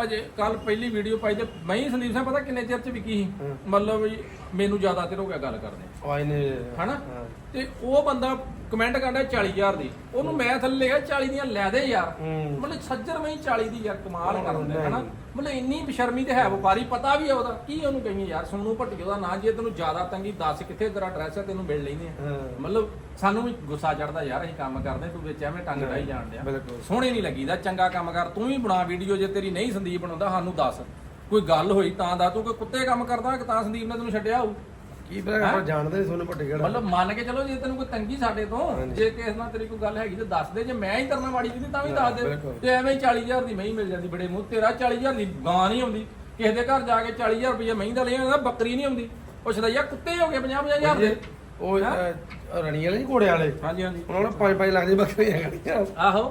ਅਜੇ ਕੱਲ ਪਹਿਲੀ ਵੀਡੀਓ ਪਾਈ ਤੇ ਮੈਂ ਹੀ ਸੰਦੀਪ ਸਿੰਘ ਪਤਾ ਕਿੰਨੇ ਚਿਰ ਚ ਵਿਕੀ ਸੀ। ਮਤਲਬ ਵੀ ਮੈਨੂੰ ਜ਼ਿਆਦਾ ਚਿਰ ਹੋ ਗਿਆ ਗੱਲ ਕਰਦੇ ਆਈ ਨੇ ਹਨਾ? ਹਾਂ। ਤੇ ਉਹ ਬੰਦਾ ਕਮੈਂਟ ਕਰਦਾ 40000 ਦੀ। ਉਹਨੂੰ ਮੈਂ ਥੱਲੇ ਲਿਖਿਆ 40 ਦੀਆਂ ਲੈ ਦੇ ਯਾਰ। ਹੂੰ। ਮਤਲਬ ਸੱਜਰ ਮੈਂ 40 ਦੀ ਯਾਰ ਕਮਾਲ ਕਰਦੇ ਨਹੀਂ। ਹਨਾ? ਮਤਲਬ ਇੰਨੀ ਬਸ਼ਰਮੀ ਤੇ ਹੈ ਵਪਾਰੀ ਪਤਾ ਵੀ ਹੈ ਉਹਦਾ। ਕੀ ਉਹਨੂੰ ਕਹੀਏ ਯਾਰ ਸੋਨੂੰ ਭੱਟੀ ਉਹਦਾ ਨਾਂ ਜੇ ਤੈਨੂੰ ਜ਼ਿਆਦਾ ਤੰਗੀ ਦੱਸ ਕਿੱਥੇ ਤੇਰਾ ਐਡਰੈਸ ਹੈ ਤੈਨੂੰ ਮਿਲ ਲੈਨੇ ਆ। ਹਾਂ। ਮਤਲਬ ਸਾਨੂੰ ਵੀ ਗੁੱਸਾ ਚੜਦਾ ਯਾਰ ਅਸੀਂ ਕੰਮ ਕਰਦੇ ਤੂੰ ਵਿੱਚ ਐਵੇਂ ਟੰਗ ਡਾਈ ਜਾਣ ਡਿਆ। ਬਿਲਕੁਲ। ਸੋਹਣੇ ਨਹੀਂ ਲੱਗੀਦਾ ਚੰਗਾ ਕੰਮ ਕਰ ਤੂੰ ਵੀ ਬਣਾ ਵੀਡੀਓ ਜੇ ਤੇਰੀ ਨਹੀਂ ਸੰਦੀਪ ਬਣਾਉਂਦਾ ਸਾਨੂੰ ਦੱਸ। ਕੋਈ ਗੱਲ ਹੋਈ ਤਾਂ ਦੱਸ ਤੂੰ ਕੋਈ ਕੁੱਤੇ ਕੰਮ ਕਰਦਾ ਕਿ ਤਾਂ ਸੰਦੀਪ ਨੇ ਤੈਨੂੰ ਛੱਡਿਆ ਹੋਊ? ਕੀ ਪਤਾ ਆਪਾਂ ਜਾਣਦੇ ਸੋਨੂੰ ਭੱਟੀ ਕਿਹੜਾ। ਮਤਲਬ ਮੰਨ ਕੇ ਚਲੋ ਜੇ ਤੈਨੂੰ ਕੋਈ ਤੰਗੀ ਸਾਡੇ ਤੋਂ। ਜੇ ਕਿਸੇ ਨਾਲ ਤੇਰੀ ਕੋਈ ਗੱਲ ਹੈਗੀ ਤੇ ਦੱਸ ਦੇ ਜੇ ਮੈਂ ਹੀ ਕਰਨਾ ਮਾੜੀ ਕੀਤੀ ਤਾਂ ਵੀ ਦੱਸ ਦੇ। ਤੇ ਐਵੇਂ ਹੀ 40000 ਦੀ ਮਹੀਂ ਮਿਲ ਜਾਂਦੀ ਬੜੇ ਮੂੰਹ ਤੇਰਾ 40000 ਦੀ ਗਾਂ ਨਹੀਂ ਆਉਂਦੀ। ਕਿਸੇ ਦੇ ਘਰ ਜਾ ਕੇ 40000 ਰੁਪਏ ਮਹੀਂ ਦਾ ਲੈ ਆਉਂਦਾ ਬੱਕਰੀ ਨਹੀਂ ਆਉਂਦੀ। ਪੁੱਛਦਾ ਯਾਰ ਕੁੱਤੇ ਹੋ ਗਏ 50 50000 ਦੇ? ਉਹ ਰਣੀ ਵਾਲੇ ਨਹੀਂ ਘੋੜੇ ਵਾਲੇ? ਹਾਂਜੀ ਹਾਂਜੀ। ਉਹਨਾਂ ਨੂੰ 5-5 ਲੱਖ ਦੀ ਬੱਕਰੀਆਂ ਖੜੀਆਂ ਆਹੋ।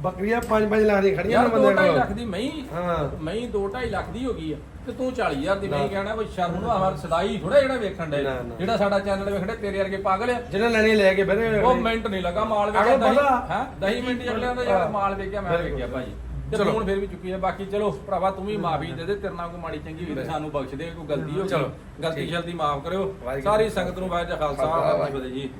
ਬੱਕਰੀਆਂ 5-5 ਲੱਖ ਦੀ ਖੜੀਆਂ ਯਾਰ ਨੇ 2 ਬੰਦੇ 2.5 ਕੋਲ। ਲੱਖ ਦੀ ਮਹੀਂ ਹਾਂ। ਮਹੀਂ 2 2.5 ਲੱਖ ਦੀ ਹੋ ਗਈ ਆ। ਤੇ ਤੂੰ 40000 ਦੀ ਮਹੀਂ ਕਹਿਣਾ ਕੋਈ ਸ਼ਰਮ ਨੂੰ ਆਵਾਰ ਸਦਾਈ ਥੋੜਾ ਜਿਹੜਾ ਵੇਖਣ ਦੇ। ਜਿਹੜਾ ਸਾਡਾ ਚੈਨਲ ਵੇਖਣ ਡੇ ਤੇਰੇ ਵਰਗੇ ਪਾਗਲ ਆ। ਜਿਹਨਾਂ ਲੈਣੀ ਲੈ ਕੇ ਬਹਿਰੇ ਉਹ ਮਿੰਟ ਨਹੀਂ ਲੱਗਾ ਮਾਲ ਵੇਖਿਆ ਪਤਾ- ਹੈ? 10 ਮਿੰਟ ਅਗਲਿਆਂ ਦਾ ਯਾਰ। ਮਾਲ ਵੇਖਿਆ ਮੈਂ ਵੇਖਿਆ ਭਾਜੀ ਤੇ। ਫੋਨ ਫਿਰ ਵੀ ਚੁੱਕੀ ਆ ਬਾਕੀ ਚਲੋ ਭਰਾਵਾ ਤੂੰ ਵੀ ਮਾਫੀ ਦੇ ਦੇ ਤੇਰੇ ਨਾਲ ਕੋਈ ਮਾੜੀ ਚੰਗੀ ਹੋਈ ਸਾਨੂੰ ਬਖਸ਼ ਦੇ ਕੋਈ ਗਲਤੀ ਹੋ ਚਲੋ। ਗਲਤੀ ਜਲਦੀ ਮਾਫ ਕਰਿਓ। ਸਾਰੀ ਸੰਗਤ ਨੂੰ ਵਾਹਿਗੁਰੂ ਖਾਲਸਾ ਵਾਹਿਗੁਰੂ ਜੀ